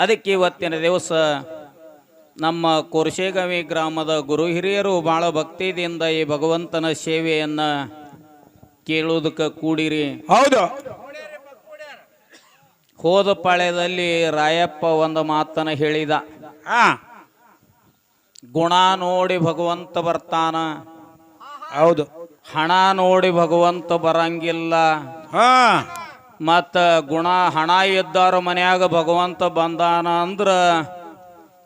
ಅದಕ್ಕೆ ಇವತ್ತಿನ ದಿವಸ ನಮ್ಮ ಕೊರಶೇಗವಿ ಗ್ರಾಮದ ಗುರು ಹಿರಿಯರು ಭಾಳ ಭಕ್ತಿಯಿಂದ ಈ ಭಗವಂತನ ಸೇವೆಯನ್ನ ಕೇಳುವುದಕ್ಕೆ ಕೂಡಿರಿ. ಹೌದು. ಹೋದ ಪಾಳ್ಯದಲ್ಲಿ ರಾಯಪ್ಪ ಒಂದು ಮಾತನ್ನ ಹೇಳಿದ. ಗುಣ ನೋಡಿ ಭಗವಂತ ಬರ್ತಾನ. ಹೌದು. ಹಣ ನೋಡಿ ಭಗವಂತ ಬರಂಗಿಲ್ಲ. ಮತ್ತ ಗುಣ ಹಣ ಇದ್ದಾರ ಮನ್ಯಾಗ ಭಗವಂತ ಬಂದಾನ ಅಂದ್ರ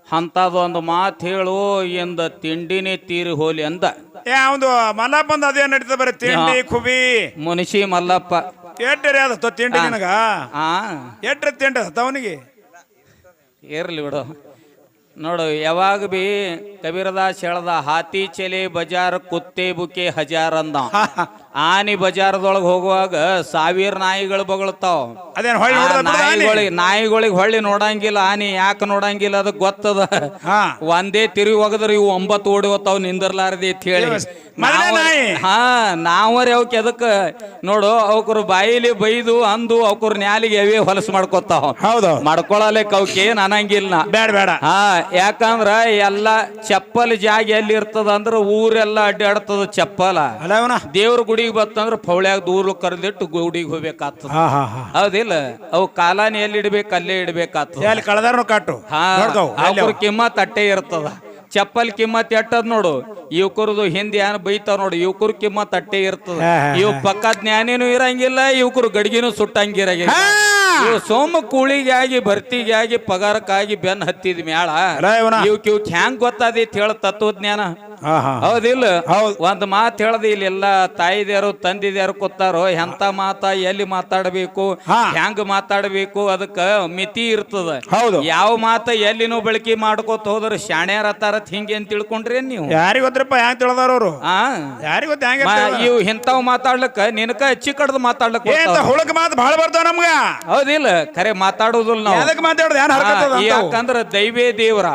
ಅಂಥದ್ದೊಂದು ಮಾತು ಹೇಳು ಎಂದ ತಿಂಡಿನೇ ತೀರಿ ಹೋಲಿ ಅಂದ. ಏ ಅವನು ಮಲ್ಲಪ್ಪಂದ ಅದೇ ನಡೀತದೆ ಬರೀ ತಿಂಡಿ ಕುಬಿ ಮುನಿಷಿ ಮಲ್ಲಪ್ಪ. ಎಟ್ಟರಿ ಅದ ತಿಂಡಿ ನಿನಗ? ಆ. ತಿಂಡ ತಿಂಡಿ ಅವನಿಗೆ? ಇರ್ಲಿ ಬಿಡು. ನೋಡು ಯಾವಾಗ ಬಿ ಕಬೀರದಾಸ್ ಹೇಳ್ದ ಹಾತಿ ಚೆಲೆ ಬಜಾರ್ ಕುತ್ತೆ ಬುಕೆ ಹಜಾರ್ ಅಂದ. ಆನಿ ಬಜಾರದೊಳಗೆ ಹೋಗುವಾಗ ಸಾವಿರ ನಾಯಿಗಳು ಬಗಳ್ತಾವ. ನಾಯಿಗಳಿಗೆ ನಾಯಿಗಳಿಗೆ ಹೊಳ್ಳಿ ನೋಡಂಗಿಲ್ಲ ಆನಿ ಯಾಕೆ ನೋಡಂಗಿಲ್ಲ ಅದಕ್ಕೆ ಗೊತ್ತದ. ಒಂದೇ ತಿರುಗಿ ಹೋಗದ್ರ ಇವು ಒಂಬತ್ತು ಓಡಿ ಹೋಗ್ತಾವ ನಿಂದಿರ್ಲಾರದಿ ಅಂತ ಹೇಳಿ. ಹ ನಾವರಿ ಅವಕ್ಕೆ ಅದಕ್ಕೆ ನೋಡು ಅವಕ್ರ ಬಾಯಿಲಿ ಬೈದು ಅಂದು ಅವಕ್ರ ನ್ಯಾಲಿಗೆ ಅವೇ ಹೊಲಸು ಮಾಡ್ಕೊತಾವ. ಹೌದು. ಮಾಡ್ಕೊಳಲಿಕ್ಕೆ ಅವಕ್ಕೆ ಏನ್ ಅನ್ನಂಗಿಲ್ಲ ಬೇಡ ಬೇಡ ಹಾ ಯಾಕಂದ್ರ ಎಲ್ಲ ಚಪ್ಪಲ್ ಜಾಗ ಎಲ್ಲಿ ಇರ್ತದ ಅಂದ್ರ ಊರೆಲ್ಲ ಅಡ್ಡಾಡ್ತದ ಚಪ್ಪಲ. ದೇವ್ರ ಗುಡಿಗೆ ಬತ್ತಂದ್ರ ಪೌಳ್ಯಾಗ ದೂರ ಕರೆದಿಟ್ಟು ಗುಡಿಗೆ ಹೋಗ್ಬೇಕಾಗ್ತದ. ಹೌದಿಲ್ಲ? ಅವು ಕಾಲಾನ ಎಲ್ಲಿ ಇಡ್ಬೇಕು ಅಲ್ಲೇ ಇಡ್ಬೇಕಾಗ್ತದ. ಎಲ್ಲಿ ಕಳೆದಾರನು ಕಾಟು. ಹಾ ಅವ್ರ ಕಿಮ್ಮತ್ ಅಟ್ಟೆ ಇರ್ತದ. ಚಪ್ಪಲ್ ಕಿಮ್ಮತ್ ಎಟ್ಟದ್ ನೋಡು. ಯುವಕರದು ಹಿಂದೆ ಏನ್ ಬೈತಾವ ನೋಡು. ಯುವಕರ ಕಿಮ್ಮತ್ ಅಟ್ಟೆ ಇರ್ತದ. ಇವ್ ಪಕ್ಕ ಜ್ಞಾನಿನೂ ಇರಂಗಿಲ್ಲ ಯುವಕರು ಗಡಿಗೆನೂ ಸುಟ್ಟಂಗಿರಂಗಿಲ್ಲ. ಇವ್ ಸೋಮ ಕೂಳಿಗೆ ಆಗಿ ಭರ್ತಿಗೆ ಆಗಿ ಪಗಾರಕ್ಕಾಗಿ ಬೆನ್ ಹತ್ತಿದ ಮ್ಯಾಳ. ಇವಕ್ ಇವಕ್ ಹ್ಯಾಂಗ್ ಗೊತ್ತಾದೈತಿ ಹೇಳ ತತ್ವಜ್ಞಾನ. ಹೌದಿಲ್ಲ. ಹೌದು. ಒಂದ್ ಮಾತು ಇಲ್ಲಿ ಇಲ್ಲೆಲ್ಲ ತಾಯಿದ್ಯಾರು ತಂದಿದ್ಯಾರು ಕೂತಾರೋ ಎಂತ ಮಾತ ಎಲ್ಲಿ ಮಾತಾಡಬೇಕು. ಹೆಂಗ್ ಮಾತಾಡಬೇಕು ಅದಕ್ಕ ಮಿತಿ ಇರ್ತದ. ಹೌದು. ಯಾವ ಮಾತ ಎಲ್ಲಿನೂ ಬಳಕೆ ಮಾಡ್ಕೋತ ಹೋದ್ರ ಶಾಣ್ಯಾರ ತಾರತ್ ಹಿಂಗೆ ಅಂತ ತಿಳ್ಕೊಂಡ್ರಿ ನೀವು. ಯಾರಿಗೊತ್ತಪ್ಪ ಹೆಂಗ್ ತಿಳಿದಾರವ್ರು ಇವ್ ಹಿಂತಾವ್ ಮಾತಾಡ್ಲಕ್ಕ ನಿನಕ ಹೆಚ್ಚಿ ಕಡ್ದು ಮಾತಾಡ್ಲಕ್ ಏ ಬರ್ತಾವ. ಹುಳಕ್ ಮಾತು ಬಹಳ ಬರ್ತಾವ ನಮ್ಗ? ಹೌದಿಲ್ಲ ಖರೆ ಮಾತಾಡೋದಿಲ್ಲ ನಾವು. ಯಾಕಂದ್ರ ದೈವೇ ದೇವ್ರ.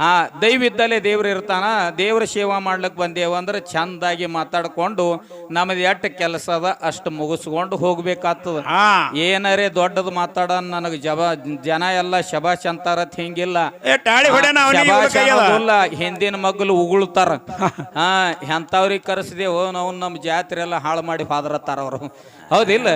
ಹಾ ದೈವಿದ್ದಲ್ಲೇ ದೇವ್ರ ಇರ್ತಾನ ದೇವ್ರ ಸೇವಾ ಮಾಡ್ಲಿಕ್ಕೆ ಬಂದೇವ ಅಂದ್ರೆ ಚಂದಾಗಿ ಮಾತಾಡ್ಕೊಂಡು ನಮ್ದು ಎಷ್ಟು ಕೆಲಸ ಅದ ಅಷ್ಟು ಮುಗಿಸ್ಕೊಂಡು ಹೋಗ್ಬೇಕಾಗ್ತದ. ಏನರೇ ದೊಡ್ಡದು ಮಾತಾಡ ನನಗೆ ಜಬ ಜನ ಎಲ್ಲ ಶಬಾಷ್ ಅಂತಾರತ್ ಹಿಂಗಿಲ್ಲ. ಹಿಂದಿನ ಮಗ್ಳು ಉಗುಳ್ತಾರ. ಹಾ ಎಂತವ್ರಿಗೆ ಕರೆಸಿದೇವು ನಾವು ನಮ್ಮ ಜಾತ್ರೆ ಎಲ್ಲ ಹಾಳು ಮಾಡಿ ಫಾದರತ್ತಾರ ಅವರು. ಹೌದಿಲ್ಲ?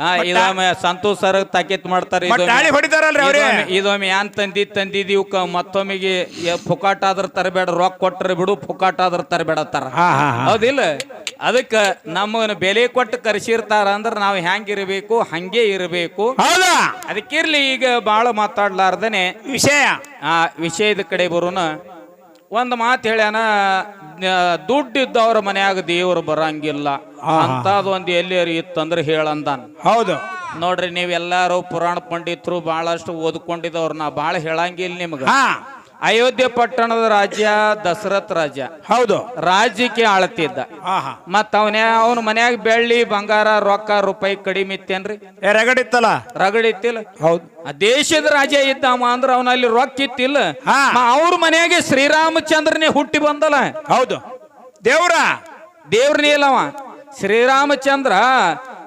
ಹಾ ಇದೊಮ್ಮೆ ಸಂತೋಷ್ ಸರ್ ತಾಕೀತ್ ಮಾಡ್ತಾರೆ ಮತ್ತ್ ಟಾಳಿ ಹೊಡಿತಾರಲ್ರಿ ಅವ್ರೇ? ಇದೊಮ್ಮೆ- ಏನ್ ತಂದಿ ತಂದಿದೀವ್ ಮತ್ತೊಮ್ಮೆಗೆ ಯ- ಆದ್ರ ತರಬೇಡ ರೊಕ್ಕ ಕೊಟ್ಟರೆ ಬಿಡು ಫುಕಾಟ ಆದ್ರ ತರಬೇಡ ತರ ಹಾ ಹಾ ಹಾ. ಹೌದಿಲ್ಲ? ಅದಕ್ಕ ನಮ್ಮನ್ನ ಬೆಲೆ ಕೊಟ್ಟು ಕರೆಸಿರ್ತಾರ ಅಂದ್ರೆ ನಾವು ಹೆಂಗಿರ್ಬೇಕು ಹಂಗೆ ಇರಬೇಕು. ಹೌದಾ? ಅದಕ್ಕಿರ್ಲಿ ಈಗ ಬಾಳ ಮಾತಾಡ್ಲಾರ್ದನೆ ವಿಷಯ. ಆ ವಿಷಯದ ಕಡೆ ಬರೋಣ. ಒಂದು ಮಾತು ಹೇಳ್ಯಾನ ದುಡ್ಡು ಇದ್ದವ್ರ ಮನ್ಯಾಗ ದೇವ್ರು ಬರಂಗಿಲ್ಲ. ಅಂತದ್ ಒಂದು ಎಲ್ಲಿ ಇತ್ತಂದ್ರೆ ಹೇಳಂದಾನ. ಹೌದು. ನೋಡ್ರಿ ನೀವೆಲ್ಲಾರು ಪುರಾಣ ಪಂಡಿತರು ಬಹಳಷ್ಟು ಓದ್ಕೊಂಡಿದ್ದವ್ರು ನಾ ಬಹಳ ಹೇಳಂಗಿಲ್ಲ ನಿಮ್ಗ. ಅಯೋಧ್ಯೆ ಪಟ್ಟಣದ ರಾಜ್ಯ ದಶರಥ ರಾಜ ಹೌದು. ರಾಜ್ಯಕ್ಕೆ ಆಳತಿದ್ದ ಹಾ ಹಾ ಮತ್ತ ಅವನ ಅವನ ಮನ್ಯಾಗ ಬೆಳ್ಳಿ ಬಂಗಾರ ರೊಕ್ಕ ರೂಪಾಯಿ ಕಡಿಮೆ ಇತ್ತೇನ್ರಿ? ಏ ರಗಡಿತ್ತಲ್ಲ ರಗಡಿತ್ತಿಲ್ಲ ಹೌದು. ಆ ದೇಶದ ರಾಜ ಇದ್ದವ ಅಂದ್ರ ಅವನಲ್ಲಿ ರೊಕ್ಕ ಇತ್ತಿಲ್ಲ. ಹಾ. ಅವ್ರ ಮನೆಯಾಗೆ ಶ್ರೀರಾಮಚಂದ್ರನೇ ಹುಟ್ಟಿ ಬಂದಲ್ಲ. ಹೌದು. ದೇವ್ರ? ದೇವ್ರನೇ ಇಲ್ಲವ ಶ್ರೀರಾಮಚಂದ್ರ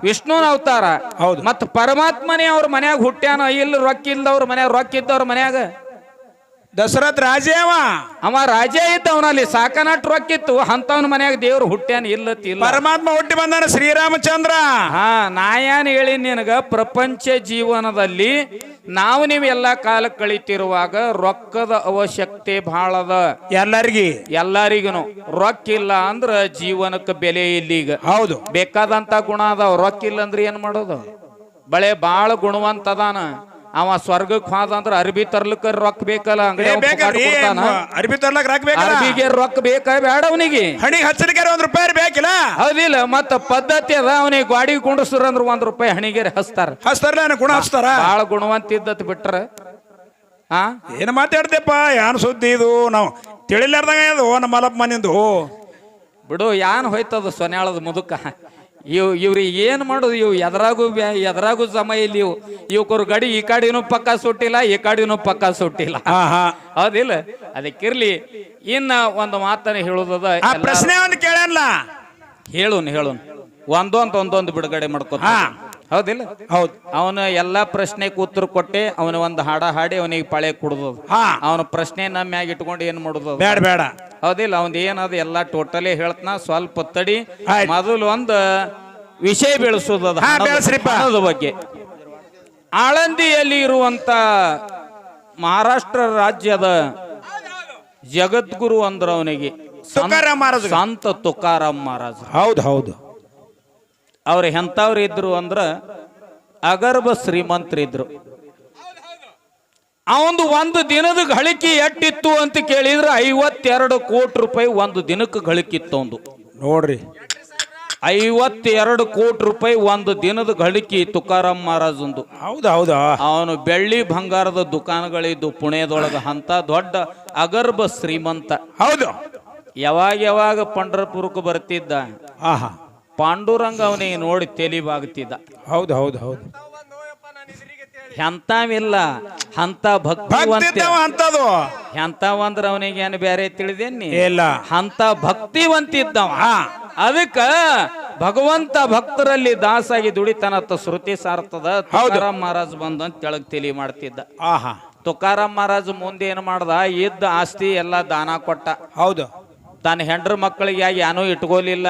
ವಿಷ್ಣುನ ಅವತಾರ. ಹೌದು. ಮತ್ತ ಪರಮಾತ್ಮನೇ ಅವ್ರ ಮನ್ಯಾಗ ಹುಟ್ಟ್ಯಾನ ಇಲ್ಲಿ ರೊಕ್ಕ ಇಲ್ದವ್ರ ಮನ್ಯಾಗ ರೊಕ್ಕ ಇದ್ದವ್ರ ಮನ್ಯಾಗ ದಶರಥ್ ರಾಜೇ ಅವ. ಅವ ರಾಜ ಇದ್ದ ಅವನಲ್ಲಿ ಸಾಕನಾಟ್ ರೊಕ್ಕಿತ್ತು. ಅಂತವನ ಮನ್ಯಾಗ ದೇವ್ರು ಹುಟ್ಟ್ಯಾನ ಇಲ್ಲ. ಪರಮಾತ್ಮ ಹುಟ್ಟಿ ಬಂದಾನ ಶ್ರೀರಾಮಚಂದ್ರ. ಹಾ ನಾ ಏನ್ ಹೇಳಿ ನಿನಗ? ಪ್ರಪಂಚ ಜೀವನದಲ್ಲಿ ನಾವು ನೀವು ಎಲ್ಲಾ ಕಾಲ ಕಳಿತಿರುವಾಗ ರೊಕ್ಕದ ಅವಶ್ಯಕತೆ ಬಹಳದ ಅದ ಎಲ್ಲರಿಗಿ. ಎಲ್ಲರಿಗೂ ರೊಕ್ಕ ಇಲ್ಲ ಅಂದ್ರ ಜೀವನಕ್ಕೆ ಬೆಲೆ ಇಲ್ಲ ಈಗ. ಹೌದು. ಬೇಕಾದಂತ ಗುಣ ಅದಾವ. ರೊಕ್ಕ ಇಲ್ಲ ಅಂದ್ರೆ ಏನ್ ಮಾಡೋದು? ಬಳೆ ಬಾಳ ಗುಣವಂತ ಅದಾನ. ಅವ ಸ್ವರ್ಗಕ್ಕೆ ಹೋದ ಅಂದ್ರ ಅರ್ಬಿ ತರ್ಲಕ್ಕ ರೊಕ್ಕ ಬೇಕಲ್ಲ ಅಂಗಡಿ ಅರ್ಬಿ ತರ್ಲಕ್ ರೊಕ್ಕ ಬೇಕಲ್ಲ? ಅರ್ಬಿಗೆ ರೊಕ್ಕ ಬೇಕ ಬೇಡ ಅವನಿಗೆ. ಹಣಿಗೆ ಹಚ್ಚಲಿಕ್ಕೆ ಒಂದ್ ರೂಪಾಯಿ ಬೇಕಿಲ್ಲ? ಹೌದಿಲ್ಲ ಮತ್ತ ಪದ್ಧತಿ ಅದ ಅವನಿಗೆ ಗಾಡಿ ಕುಂಡಿಸ್ರ ಅಂದ್ರ ಒಂದ್ ರೂಪಾಯಿ ಹಣಿಗೆ ಹಚ್ತಾರ. ಹಚ್ತಾರಲ್ಲ ಏನ್ ಗುಣ ಹಚ್ತಾರ? ಬಾಳ ಗುಣವಂತ ಇದ್ದತ್ ಬಿಟ್ರ. ಹಾ ಏನ್ ಮಾತಾಡ್ತೇಪ್ಪ ಯಾನ್ ಸುದ್ದಿ ಇದು? ನಾವು ತಿಳಿಲಾರ್ದಂಗ ಇದು ನಮ್ಮ ಮಲಪ್ಪ ಮನಿಂದು. ಬಿಡು ಯಾನ್ ಹೋಯ್ತದ ಸೊನ್ಯಾಳದ ಮುದುಕ. ಇವ್ ಇವ್ರಿಗೆ ಏನ್ ಮಾಡೋದು? ಇವ್ ಎದ್ರಾಗೂ ಎದರಾಗೂ ಸಮಯ ಇಲ್ಲಿ ಇವ್ ಇವಕರು ಗಡಿ ಈ ಕಾಡಿನೂ ಪಕ್ಕ ಸುಟ್ಟಿಲ್ಲ ಈ ಕಾಡಿನೂ ಪಕ್ಕ ಸುಟ್ಟಿಲ್ಲ. ಹಾ ಹಾ ಹೌದಿಲ್ಲ? ಅದಕ್ಕಿರ್ಲಿ ಇನ್ನ ಒಂದು ಮಾತನ್ನ ಹೇಳುದದ ಪ್ರಶ್ನೆ ಒಂದು ಕೇಳಲ್ಲ ಹೇಳುನ್ ಹೇಳುನ್. ಒಂದೊಂದ್ ಒಂದೊಂದು ಬಿಡುಗಡೆ ಮಾಡ್ಕೊತ ಹಾ. ಹೌದಿಲ್ಲ? ಹೌದು. ಅವನು ಎಲ್ಲಾ ಪ್ರಶ್ನೆಗೆ ಉತ್ತರ ಕೊಟ್ಟೆ ಅವನ ಒಂದು ಹಾಡ ಹಾಡಿ ಅವನಿಗೆ ಪಳೆ ಕುಡ್ದು ಹಾ. ಅವನ ಪ್ರಶ್ನೆ ನಮ್ಮ ಮ್ಯಾಗ ಇಟ್ಕೊಂಡು ಏನ್ ಮಾಡುದು? ಅದು? ಬೇಡ ಬೇಡ. ಹೌದಿಲ್ಲ ಅವ್ನ ಏನದ ಎಲ್ಲಾ ಟೋಟಲಿ ಹೇಳ್ತನ ಸ್ವಲ್ಪ ತಡಿ. ಆಯ್ತ್. ಮೊದಲು ಒಂದು ವಿಷಯ ಬೆಳೆಸೋದು ಅದು ಹಾ, ಹಣದ- ಬೆಳ್ಸ್ರಿಪ್ಪ. ಹಣದ ಬಗ್ಗೆ. ಆಳಂದಿಯಲ್ಲಿ ಇರುವಂತ ಮಹಾರಾಷ್ಟ್ರ ರಾಜ್ಯದ ಜಗದ್ಗುರು ಅಂದ್ರ ಅವನಿಗೆ ಸಂತ- ತುಕಾರಾಮ್ ಮಹಾರಾಜ್. ಸಂತ ತುಕಾರಾಮ್ ಮಹಾರಾಜ್ ಹೌದು ಹೌದು. ಅವ್ರು ಎಂಥವ್ರು ಇದ್ರು ಅಂದ್ರ ಅಗರ್ಭ ಶ್ರೀಮಂತರಿದ್ರು ಅವಂದು ಒಂದು ದಿನದ ಗಳಿಕೆ ಎಟ್ಟಿತ್ತು ಅಂತ ಕೇಳಿದ್ರೆ ಐವತ್ತೆರಡು ಕೋಟಿ ರೂಪಾಯಿ ಒಂದು ದಿನಕ್ಕೆ ಗಳಿಕಿತ್ತು ಅವಂದು ನೋಡ್ರಿ. ಐವತ್ತೆರಡು ಕೋಟಿ ರೂಪಾಯಿ ಒಂದು ದಿನದ ಗಳಿಕೆ ತುಕಾರಾಮ್ ಮಹಾರಾಜಂದು. ಹೌದು ಹೌದು. ಅವನು ಬೆಳ್ಳಿ ಬಂಗಾರದ ದುಕಾನಗಳಿದ್ದು ಪುಣೆದೊಳಗ ಅಂತ ದೊಡ್ಡ ಅಗರ್ಭ ಶ್ರೀಮಂತ. ಹೌದು. ಯಾವಾಗ ಯಾವಾಗ ಪಂಡರಪುರಕ್ಕೆ ಬರ್ತಿದ್ದ? ಹಾ ಹಾ ಪಾಂಡುರಂಗ ಅವನಿಗೆ ನೋಡಿ ತೆಲಿವಾಗುತ್ತಿದ್ದ ಹೌದು ಹೌದು ಹೌದು. ಎಂತಾವಿಲ್ಲ ಅಂತ ಭಕ್ತಿವಂತ ಭಕ್ತಿದ್ದವ ಅಂತದು ಎಂತಾವಂದ್ರ ಅವನಿಗೆ ಏನು ಬೇರೆ ತಿಳಿದೇನಿ ಇಲ್ಲ. ಅಂತ ಭಕ್ತಿವಂತಿದ್ದವ ಹಾ. ಅದಕ್ಕ ಭಗವಂತ ಭಕ್ತರಲ್ಲಿ ದಾಸಾಗಿ ದುಡಿತನತ್ತ ಶ್ರುತಿ ಸಾರ್ತದ ತುಕಾರಾಮ್ ಮಹಾರಾಜ್ ಬಂದು ಅಂತ ತೆಳಗ್ ತಿಳಿ ಮಾಡ್ತಿದ್ದ. ಆಹಾ. ಹಾ ತುಕಾರಾಮ್ ಮಹಾರಾಜ್ ಮುಂದೆ ಏನ್ ಮಾಡ್ದ? ಇದ್ದ ಆಸ್ತಿ ಎಲ್ಲ ದಾನ ಕೊಟ್ಟ. ಹೌದು. ತನ್ನ ಹೆಂಡ್ರ ಮಕ್ಕಳಿಗೆ ಏನೂ ಇಟ್ಕೋಲಿಲ್ಲ.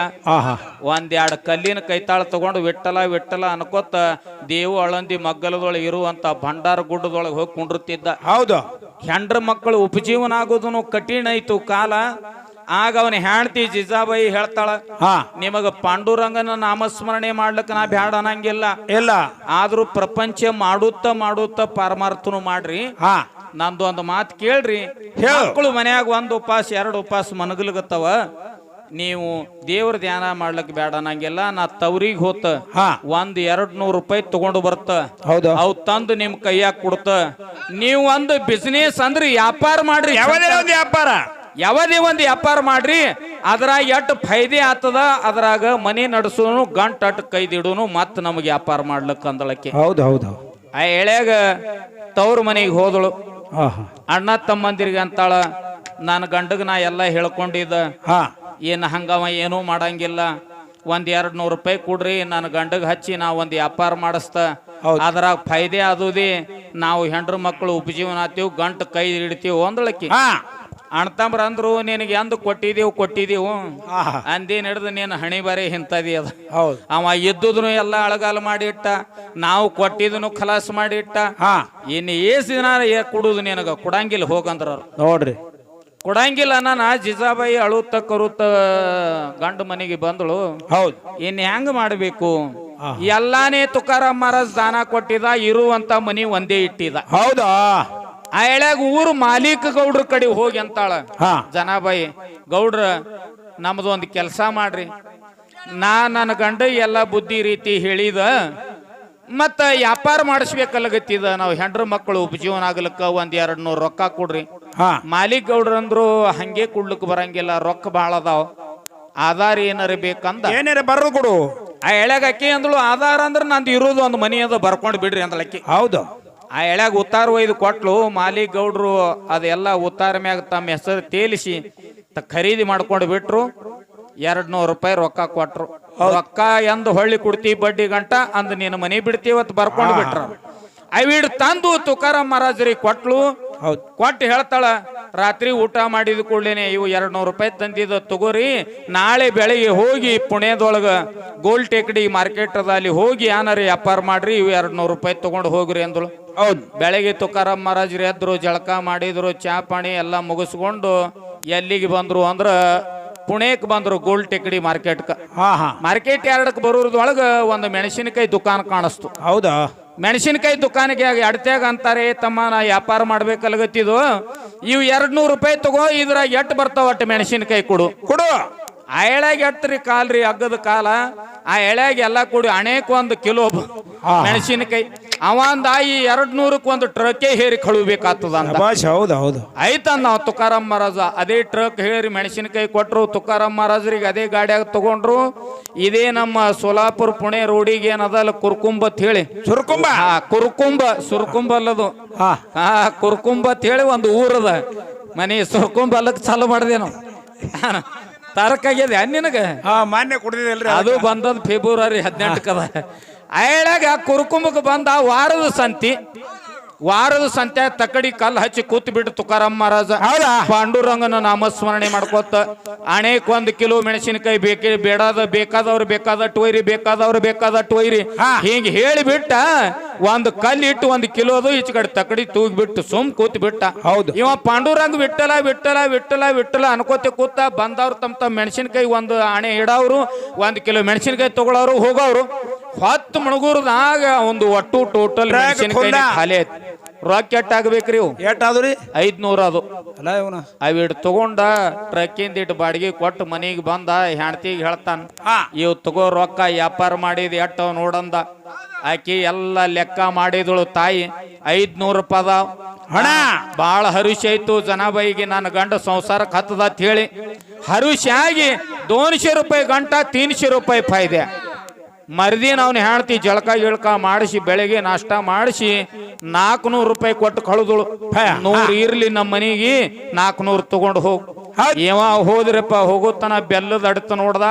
ಒಂದೆರಡು ಕಲ್ಲಿನ ಕೈತಾಳ ತಗೊಂಡು ವಿಟ್ಟಲ ವಿಟ್ಟಲ ಅನ್ಕೋತ ದೇವು ಅಳಂದಿ ಮಗ್ಗಲದೊಳಗೆ ಇರುವಂತ ಭಂಡಾರ ಗುಡ್ಡದೊಳಗೆ ಹೋಗಿ ಕುಂಡಿರ್ತಿದ್ದ. ಹೌದು. ಹೆಂಡ್ರ ಮಕ್ಕಳು ಉಪಜೀವನ ಆಗೋದನು ಕಠಿಣ ಐತು ಕಾಲ. ಆಗ ಅವನ ಹೆಂಡತಿ ಜಿಜಾಬಾಯಿ ಹೇಳ್ತಾಳ ಹಾ. ನಿಮಗ ಪಾಂಡುರಂಗನ ನಾಮಸ್ಮರಣೆ ಮಾಡ್ಲಿಕ್ಕೆ ನಾ ಬ್ಯಾಡ ಅನ್ನಂಗಿಲ್ಲ. ಇಲ್ಲ. ಆದ್ರೂ ಪ್ರಪಂಚ ಮಾಡುತ್ತಾ ಮಾಡುತ್ತಾ ಪರಮಾರ್ಥನು ಮಾಡ್ರಿ. ಹಾ. ನಂದು ಒಂದು ಮಾತು ಕೇಳ್ರಿ. ಮಕ್ಕಳು ಮನ್ಯಾಗ ಒಂದು ಉಪವಾಸ ಎರಡು ಉಪವಾಸ ಮನಗಲ್ಗತ್ತವ. ನೀವು ದೇವ್ರ ಧ್ಯಾನ ಮಾಡ್ಲಿಕ್ಕೆ ಬೇಡ ನಂಗೆಲ್ಲ ನಾ ತವ್ರಿಗೆ ಹೋತ. ಹಾ. ಒಂದ್ ಎರಡ್ ನೂರು ರೂಪಾಯಿ ತಗೊಂಡು ಬರ್ತ. ಹೌದು. ಅವು ತಂದು ನಿಮ್ ಕೈಯಾಗ ಕೊಡ್ತ. ನೀವು ಒಂದು ಬಿಸ್ನೆಸ್ ಅಂದ್ರೆ ವ್ಯಾಪಾರ ಮಾಡ್ರಿ. ವ್ಯಾಪಾರ. ಯಾವದೇ ಒಂದು ವ್ಯಾಪಾರ ಮಾಡ್ರಿ. ಅದ್ರಾಗ ಎಷ್ಟು ಫೈದೆ ಆತದ ಅದ್ರಾಗ ಮನೆ ನಡೆಸೋನು ಗಂಟ್ ಅಟ್ ಕೈದಿಡೋನು ಮತ್ ನಮಗೆ ವ್ಯಾಪಾರ ಮಾಡ್ಲಕ್ ಅಂದಳಕ್ಕೆ. ಹೌದು ಹೌದು. ಆ ಎಳ್ಯಾಗ ತವ್ರ ಮನೆಗೆ ಹೋದಳು. ಅಣ್ಣ ತಮ್ಮಂದಿರಿಗೆ ಅಂತಾಳ ನನ್ನ ಗಂಡಗ ನಾ ಎಲ್ಲ ಹೇಳ್ಕೊಂಡಿದ್ದ. ಏನ್ ಹಂಗವ ಏನೂ ಮಾಡಂಗಿಲ್ಲ. ಒಂದ್ ಎರಡ್ ನೂರು ರೂಪಾಯಿ ಕೊಡ್ರಿ ನನ್ನ ಗಂಡಗ್ ಹಚ್ಚಿ ನಾ ಒಂದ್ ವ್ಯಾಪಾರ ಮಾಡಿಸ್ತ. ಅದ್ರಾಗ ಫೈದೆ ಆದುದಿ ನಾವು ಹೆಂಡ್ರ ಮಕ್ಕಳು ಉಪಜೀವನ ಆತೀವಿ ಗಂಟು ಕೈ ಹಿಡಿತೀವಿ ಒಂದಳಕಿ ಹಾ. ಅಣ್ತಂಬ್ರ ಅಂದ್ರು ನಿನಗೆ ಎಂದು ಕೊಟ್ಟಿದೀವು ಕೊಟ್ಟಿದೀವು. ಅಂದಿ ನಡೆದು ಅಂದೇನ್ ಹಿಡ್ದು ನೀನು ಹಣಿ ಬಾರಿ ಹಿಂತದಿ ಅದ. ಹೌದು. ಅವ ಇದ್ದುದ್ನು ಎಲ್ಲ ಅಳಗಾಲ ಮಾಡಿಟ್ಟ ನಾವು ಕೊಟ್ಟಿದ್ದನು ಖಲಾಸ್ ಮಾಡಿಟ್ಟ. ಹಾ. ಇನ್ನು ಏಸ್ ದಿನ ಏ ಕೊಡುದು ನಿನಗ? ಕೊಡಂಗಿಲ್ಲ ಹೋಗಂದ್ರ ಅವ್ರು. ನೋಡ್ರಿ. ಕೊಡಂಗಿಲ್ಲ ನಾನು ಜಿಜಾಬಾಯಿ ಅಳುತ್ತ ಕರುತ್ತ ಗಂಡು ಮನೆಗೆ ಬಂದಳು. ಹೌದು. ಇನ್ ಹೆಂಗ್ ಮಾಡ್ಬೇಕು? ಎಲ್ಲಾನೇ ತುಕಾರಾಮ್ ಮಹಾರಾಜ್ ದಾನ ಕೊಟ್ಟಿದ ಇರುವಂತ ಮನಿ ಒಂದೇ ಇಟ್ಟಿದ. ಹೌದಾ? ಆ ಎಳ್ಯಾಗ ಊರು ಮಾಲೀಕ ಗೌಡ್ರ ಕಡೆ ಹೋಗಿ ಅಂತಾಳ. ಹಾ. ಜನಾಬಾಯಿ ಗೌಡ್ರ ನಮ್ದು ಒಂದು ಕೆಲಸ ಮಾಡ್ರಿ. ನಾ ನನ್ನ ಗಂಡ ಎಲ್ಲ ಬುದ್ಧಿ ರೀತಿ ಹೇಳಿದ. ಮತ್ತ ವ್ಯಾಪಾರ ಮಾಡಿಸ್ಬೇಕಲ್ಲಗತ್ತಿದ. ನಾವು ಹೆಂಡ್ರ ಮಕ್ಕಳು ಉಪಜೀವನ ಆಗ್ಲಕ್ಕ ಒಂದ್ ಎರಡ್ ನೂರು ರೊಕ್ಕ ಕೊಡ್ರಿ. ಹಾ. ಮಾಲೀಕ್ ಗೌಡ್ರಂದ್ರು ಹಂಗೆ ಕೊಡ್ಲಿಕ್ ಬರಂಗಿಲ್ಲ ರೊಕ್ಕ ಭಾಳ ಅದಾವ. ಆಧಾರ ಏನಾರ ಬೇಕಂದ. ಏನಾರ ಬರೋದು ಕೊಡು. ಆ ಎಳ್ಯಾಗ ಅಕ್ಕಿ ಅಂದಳು ಆಧಾರ ಅಂದ್ರೆ ನಂದು ಇರೋದು ಒಂದು ಮನಿ ಅದ ಬರ್ಕೊಂಡು ಬಿಡ್ರಿ ಅಂದ್ಲಕ್ಕಿ ಅಕ್ಕಿ ಹೌದು. ಆ ಎಳ್ಯಾಗ ಉತ್ತಾರ ಒಯ್ದು ಕೊಟ್ಲು ಮಾಲೀಕ್ ಗೌಡ್ರು ಅದೆಲ್ಲ ಉತ್ತಾರ ಮ್ಯಾಗ ತಮ್ಮ ಹೆಸರು ತೇಲಿಸಿ ತ ಖರೀದಿ ಮಾಡ್ಕೊಂಡು ಬಿಟ್ರು. ಎರಡ್ ನೂರು ರೂಪಾಯಿ ರೊಕ್ಕ ಕೊಟ್ರು. ರೊಕ್ಕ ಎಂದು ಹೊಳ್ಳಿ ಕುಡ್ತಿ ಬಡ್ಡಿ ಗಂಟ ಅಂದ್ ನೀನು ಮನಿ ಬಿಡ್ತೀವತ್ ಬರ್ಕೊಂಡು ಬಿಟ್ರ. ಅವಿಡ್ ತಂದು ತುಕಾರಾಮ್ ಮಹಾರಾಜರಿಗೆ ಕೊಟ್ಲು. ಹೌದು. ಕೊಟ್ಟು ಹೇಳ್ತಾಳ ರಾತ್ರಿ ಊಟ ಮಾಡಿದ ಕೂಡಲೇ ಇವು ಎರಡು ನೂರು ರೂಪಾಯಿ ತಂದಿದ ತಗೋರಿ ನಾಳೆ ಬೆಳಿಗ್ಗೆ ಹೋಗಿ ಪುಣೆದೊಳಗ ಗೋಲ್ಡ್ ಟೇಕಡಿ ಮಾರ್ಕೆಟ್ ಅದ ಅಲ್ಲಿ ಹೋಗಿ ಏನಾರ ವ್ಯಾಪಾರ ಮಾಡ್ರಿ ಇವು ಎರಡು ನೂರು ರೂಪಾಯಿ ತಗೊಂಡು ಹೋಗ್ರಿ ಅಂದಳು. ಹೌದು. ಬೆಳಗ್ಗೆ ತುಕಾರಾಮ್ ಮಹಾರಾಜ್ರಿ ಎದ್ರು ಜಳಕ ಮಾಡಿದ್ರು ಚಾ ಪಾಣಿ ಎಲ್ಲ ಮುಗಿಸ್ಕೊಂಡು ಎಲ್ಲಿಗೆ ಬಂದ್ರು ಅಂದ್ರ ಪುಣೆಕ್ ಬಂದ್ರು ಗೋಲ್ಡ್ ಟೇಕಡಿ ಮಾರ್ಕೆಟ್ಕ. ಹಾ ಮಾರ್ಕೆಟ್ ಎರಡಕ್ಕೆ ಬರೋದ್ರೊಳಗ ಒಂದು ಮೆಣಸಿನಕಾಯಿ ದುಕಾನ್ ಕಾಣಿಸ್ತು. ಹೌದಾ? ಮೆಣಸಿನಕಾಯಿ ದುಕಾನಿಗೆ ಎಡತೆಗ ಅಂತಾರೆ ತಮ್ಮ, ನಾ ವ್ಯಾಪಾರ ಮಾಡ್ಬೇಕಲ್ಗತ್ತಿದು. ಇವು ಎರಡ್ ನೂರು ರೂಪಾಯಿ ತಗೋ, ಇದ್ರಾಗ ಎಟ್ ಬರ್ತಾವ ಒಟ್ಟು ಮೆಣಸಿನಕಾಯಿ ಕೊಡು? ಕೊಡು. ಆ ಎಳ್ಯಾಗ ಕಾಲ್ ಕಾಲ್ರಿ ಅಗ್ಗದ ಕಾಲ ಆ ಎಳೆಗೆ ಎಲ್ಲ ಕೂಡಿ ಅನೇಕ ಒಂದು ಕಿಲೋ ಮೆಣಸಿನಕಾಯಿ ಅವ ಅಂದ ಈ ಎರಡ್ ನೂರಕ್ಕೆ ಒಂದು ಟ್ರಕ್ಕೇ ಹೇರಿ ಕಳುಬೇಕಾಗ್ತದ ಹೌದು ಹೌದು. ಆಯ್ತಂದ ನಾವು ತುಕಾರಾಮ್ ಮಹಾರಾಜ ಅದೇ ಟ್ರಕ್ ಹೇರಿ ಮೆಣಸಿನಕಾಯಿ ಕೊಟ್ರು ತುಕಾರಾಮ್ ಮಹಾರಾಜರಿಗೆ ಅದೇ ಗಾಡಿಯಾಗ ತಗೊಂಡ್ರು. ಇದೇ ನಮ್ಮ ಸೋಲಾಪುರ ಪುಣೆ ರೋಡಿಗೆ ಏನದಲ್ಲ ಕುರ್ಕುಂಬ ಅಂತ ಹೇಳಿ. ಸುರ್ಕುಂಬ? ಕುರ್ಕುಂಬ ಸುರ್ಕುಂಬ ಅಲ್ಲದು. ಹಾ ಕುರ್ಕುಂಬ ಅಂತ ಹೇಳಿ ಒಂದು ಊರದ. ಮನೆ ಸುರ್ಕುಂಬ ಅಲ್ಲಕ್ ಚಾಲು ಮಾಡಿದೆ ನಾವು. ತರಕಾಗ್ಯದ ನಿನಗ? ಹಾ ಮಾನ್ಯ ಕುಡ್ದಿದ್ದಲ್ರಿ ಅದು ಬಂದದ್ ಫೆಬ್ರವರಿ ಹದಿನೆಂಟಕ್ಕದ. ಅಯಳಾಗ ಕುರುಕುಂಬಕ್ಕೆ ಬಂದ ವಾರದ ಸಂತಿ ವಾರದ ಸಂತೆ ತಕ್ಕಡಿ ಕಲ್ಲು ಹಚ್ಚಿ ಕೂತ್ ಬಿಟ್ಟು ತುಕಾರಾಮ್ ಮಹಾರಾಜ? ಪಾಂಡುರಂಗನ ನಾಮಸ್ಮರಣೆ ಮಾಡ್ಕೋತ ಅನೇಕ ಒಂದ್ ಕಿಲೋ ಮೆಣಸಿನಕಾಯಿ ಬೇಕೇ ಬೇಡಾದ ಬೇಕಾದವ್ರು ಬೇಕಾದಟ್ಟು ಒಯ್ರಿ ಬೇಕಾದವ್ರು ಬೇಕಾದಟ್ಟು ಒಯ್ರಿ. ಹೇಳಿ ಹೇಳಿಬಿಟ್ಟ ಒಂದ್ ಕಲ್ಲು ಇಟ್ಟು ಒಂದ್ ಕಿಲೋದು ಈಚ ಕಡೆ ತಕಡಿ ತೂಗ್ಬಿಟ್ಟು ಸುಮ್ ಕೂತ್ ಬಿಟ್ಟ ಹೌದು. ಇವ ಪಾಂಡುರಂಗ ವಿಟ್ಟಲ ವಿಟ್ಟಲ ವಿಟ್ಟಲ ವಿಟ್ಟಲ ಅನ್ಕೋತೆ ಕೂತ ಬಂದವ್ರು ತಮ್ಮ ತಮ್ಮ ಮೆಣಸಿನಕಾಯಿ ಒಂದು ಆಣೆ ಇಡವ್ರು ಒಂದ್ ಕಿಲೋ ಮೆಣಸಿನಕಾಯಿ ತಗೊಳವ್ರು ಹೋಗೋರು ಹತ್ತು ಮಣಗೂರದಾಗ ಒಂದು ಒಟ್ಟು ಟೋಟಲ್ ಮೆಣಸಿನಕಾಯಿ. ಖಾಲಿ ಐತಿ ರೊಕ್ಕ ಆಗ್ಬೇಕ್ರಿ ಇವು. ಎಷ್ಟಾದ್ರಿ? ಐದ್ನೂರ ಅದು. ಅಲ್ಲ ಇವನ. ಅವಿಡ್ ತಗೊಂಡ ಟ್ರಕ್ಕಿಂದ ಇಟ್ಟು ಬಾಡಿಗೆ ಕೊಟ್ಟು ಮನೆಗೆ ಬಂದ ಹೆಣ್ತಿಗೆ ಹೇಳ್ತಾನ ಹಾ. ಇವ್ ತಗೋ ರೊಕ್ಕ ವ್ಯಾಪಾರ ಮಾಡಿದ ಎಟ್ಟ ನೋಡಂದ. ಆಕಿ ಎಲ್ಲ ಲೆಕ್ಕ ಮಾಡಿದಳು ತಾಯಿ ಐದ್ನೂರು ರೂಪಾಯಿ ಅದಾವ. ಹಣ. ಬಾಳ ಹರುಷ ಜನ ಬೈಗಿ ನನ್ನ ಗಂಡ ಸಂಸಾರಕ್ಕೆ ಹತ್ತದ ಅಂತ ಹೇಳಿ. ಹರುಷ ಆಗಿ ದೋನ್ಶೆ ರೂಪಾಯಿ ಗಂಟ ತೀನ್ಶೆ ರೂಪಾಯಿ ಫಾಯ್ದೆ ಮರ್ದಿನ ಅವ್ನು ಹೇಳ್ತಿ ಜಳಕ ಗಿಳಕ ಮಾಡಿಸಿ ಬೆಳಗ್ಗೆ ನಾಷ್ಟ ಮಾಡಿಸಿ ನಾಲ್ಕುನೂರು ರೂಪಾಯಿ ಕೊಟ್ಟು ಕಳೆದಳು ನೂರು ಇರ್ಲಿ ನಮ್ಮ ಮನೆಗೆ ನಾಲ್ಕುನೂರು ತಗೊಂಡು ಹೋಗು. ಇವ ಹೋದ್ರಪ್ಪ ಹೋಗುತ್ತಾನ ಬೆಲ್ಲದ ಅಡ್ತ ನೋಡ್ದ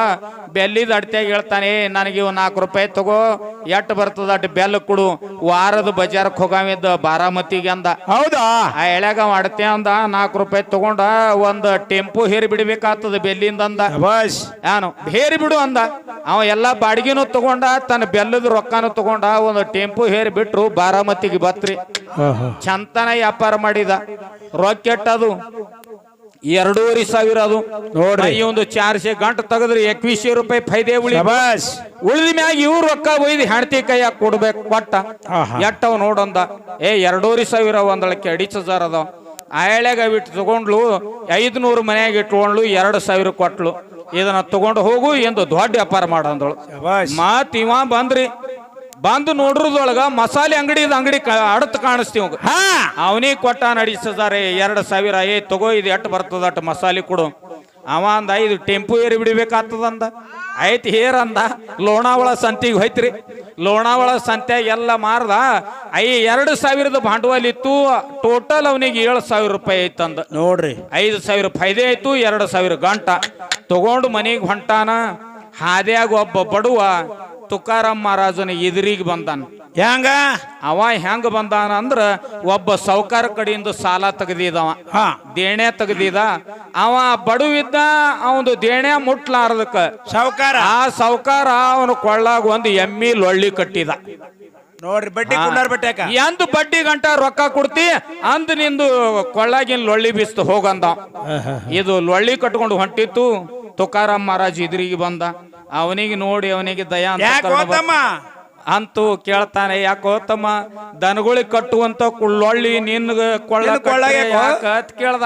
ಬೆಲ್ಲದ ಅಡ್ತ್ಯಾಗ ಹೇಳ್ತಾನೆ "ಏ, ನನಗೆ ಇವ್ ನಾಲ್ಕು ರೂಪಾಯಿ ತಗೋ ಎಟ್ ಬರ್ತದ ಅಟ್ ಬೆಲ್ಲ ಕೊಡು ವಾರದ ಬಜಾರ್ಕ್ ಹೋಗಾವಿದ್ದ ಬಾರಾಮತಿಗೆ ಅಂದ. ಹೌದಾ? ಆ ಎಳ್ಯಾಗ ಮಾಡ್ತೆ ಅಂದ ನಾಲ್ಕು ರೂಪಾಯಿ ತಗೊಂಡ ಒಂದು ಟೆಂಪು ಹೇರಿ ಬಿಡ್ಬೇಕಾಗ್ತದ ಬೆಲ್ಲಿಂದ ಅಂದ. ಬಸ್ ಏನು ಹೇರಿ ಬಿಡು ಅಂದ. ಅವ ಎಲ್ಲಾ ಬಾಡಿಗೆನೂ ತಗೊಂಡ ತನ್ನ ಬೆಲ್ಲದ ರೊಕ್ಕನೂ ತಗೊಂಡ ಒಂದು ಟೆಂಪು ಹೇರಿ ಬಿಟ್ರು ಬಾರಾಮತಿಗೆ ಬತ್ರಿ. ಚಂತನ ವ್ಯಾಪಾರ ಮಾಡಿದ. ರೊಕ್ಕ ಎಟ್ಟದು ಎರಡೂವರೆ ಸಾವಿರ ಅದು. ನೋಡ್ರಿ. ಈ ಒಂದು ಚಾರ್ಸೆ ಗಂಟು ತೆಗೆದ್ರೆ ಎಕ್ವಿಶೆ ರೂಪಾಯಿ ಫೈದೆ ಉಳಿ ಬಸ್ ಉಳಿದ ಮ್ಯಾಗ ಇವ್ರು ರೊಕ್ಕ ಒಯ್ದು ಹೆಣ್ತಿ ಕೈಯಾಗ ಕೊಡ್ಬೇಕು ಕೊಟ್ಟ ಎಟ್ಟವ್ ನೋಡಂದ. ಏ ಎರಡೂವರೆ ಸಾವಿರ ಒಂದಳಕ್ಕೆ ಅಡಿಚ ಸರ್ ಅದಾವ ಆಯಳ್ಯಾಗ ಬಿಟ್ಟು ತಗೊಂಡ್ಲು ಐದ್ನೂರು ಮನೆಯಾಗ ಇಟ್ಕೊಂಡ್ಲು ಎರಡು ಸಾವಿರ ಕೊಟ್ಲು. ಇದನ್ನ ತಗೊಂಡು ಹೋಗು ಎಂದು ದೊಡ್ಡ ವ್ಯಾಪಾರ ಮಾಡಂದಳು. ಮಾತಿವ ಮತ್ ಇವ ಬಂದ್ರಿ. ಬಂದು ನೋಡ್ರದೊಳಗ ಮಸಾಲೆ ಅಂಗಡಿ ಅಂಗಡಿ ಅಡತ್ ಕಾಣಿಸ್ತೀವ ಹಾ. ಅವನಿಗೆ ಕೊಟ್ಟ ನಡೀಸದಾರೆ ಎರಡು ಸಾವಿರ ಏ ತಗೋ ಇದು ಎಟ್ ಬರ್ತದ ಅಟ್ ಮಸಾಲೆ ಕೊಡು. ಅವ ಅಂದ ಇದು ಟೆಂಪು ಏರಿ ಬಿಡಿಬೇಕಾಗ್ತದಂದ. ಆಯ್ತು ಹೇರ್ ಅಂದ. ಲೋಣಾವಳ ಸಂತಿಗೆ ಹೋಯ್ತ್ರಿ. ಲೋಣಾವಳ ಸಂತೆ ಎಲ್ಲ ಮಾರ್ದ ಐ ಎರಡು ಸಾವಿರದ ಬಂಡವಾಳ ಇತ್ತು. ಟೋಟಲ್ ಅವನಿಗೆ ಏಳು ಸಾವಿರ ರೂಪಾಯಿ ಐತಂದ. ನೋಡ್ರಿ. ಐದು ಸಾವಿರ ಫೈದೆ ಆಯ್ತು ಎರಡು ಸಾವಿರ ಗಂಟ. ತಗೊಂಡು ಮನೆಗೆ ಹೊಂಟಾನ. ಹಾದ್ಯಾಗ ಒಬ್ಬ ಬಡವ ತುಕಾರಾಮ್ ಮಹಾರಾಜನ ಎದುರಿಗೆ ಬಂದಾನ. ಹೆಂಗ? ಅವ ಹೆಂಗ ಬಂದಾನ ಅಂದ್ರ ಒಬ್ಬ ಸೌಕಾರ ಕಡೆಯಿಂದ ಸಾಲ ತೆಗ್ದಿದವ. ಹಾ. ದೇಣೆ ತೆಗೆದಿದ. ಅವ ಬಡವಿದ್ದ ಅವಂದು ದೇಣೆ ಮುಟ್ಲಾರ್ದಕ್ಕ. ಸೌಕಾರ ಆ ಸೌಕಾರ ಅವನು ಕೊಳ್ಳಾಗ ಒಂದು ಎಮ್ಮಿ ಲೊಳ್ಳಿ ಕಟ್ಟಿದ. ನೋಡ್ರಿ ಬಡ್ಡಿ ಬಟ್ಟೆಕ ಎಂದ ಬಡ್ಡಿ ಗಂಟ ರೊಕ್ಕ ಕೊಡ್ತಿ ಅಂದ್ ನಿಂದು ಕೊಳ್ಳಾಗಿನ್ ಲೊಳ್ಳಿ ಬೀಸ್ತು ಹೋಗಂದ ಇದು ಲೊಳ್ಳಿ ಕಟ್ಕೊಂಡು ಹೊಂಟಿತ್ತು. ತುಕಾರಾಮ್ ಮಹಾರಾಜ್ ಇದ್ರಿಗೆ ಬಂದ. ಅವನಿಗೆ ನೋಡಿ ಅವನಿಗೆ ದಯಾ ಅಂತ ಯಾಕೆ ಕರ್ಣ ಬಂತ. ಹೋತಮ್ಮ ಅಂತೂ ಕೇಳ್ತಾನೆ ಯಾಕೋ ತಮ್ಮ ದನಗಳಿಗೆ ಕಟ್ಟುವಂತ ಕುಳ್ಳೊಳ್ಳಿ ನಿನ್ಗ ಕೊಳ್ಳ ನಿನ್ ಯಾಕೋ? ಯಾಕ ಅಂತ ಕೇಳ್ದ.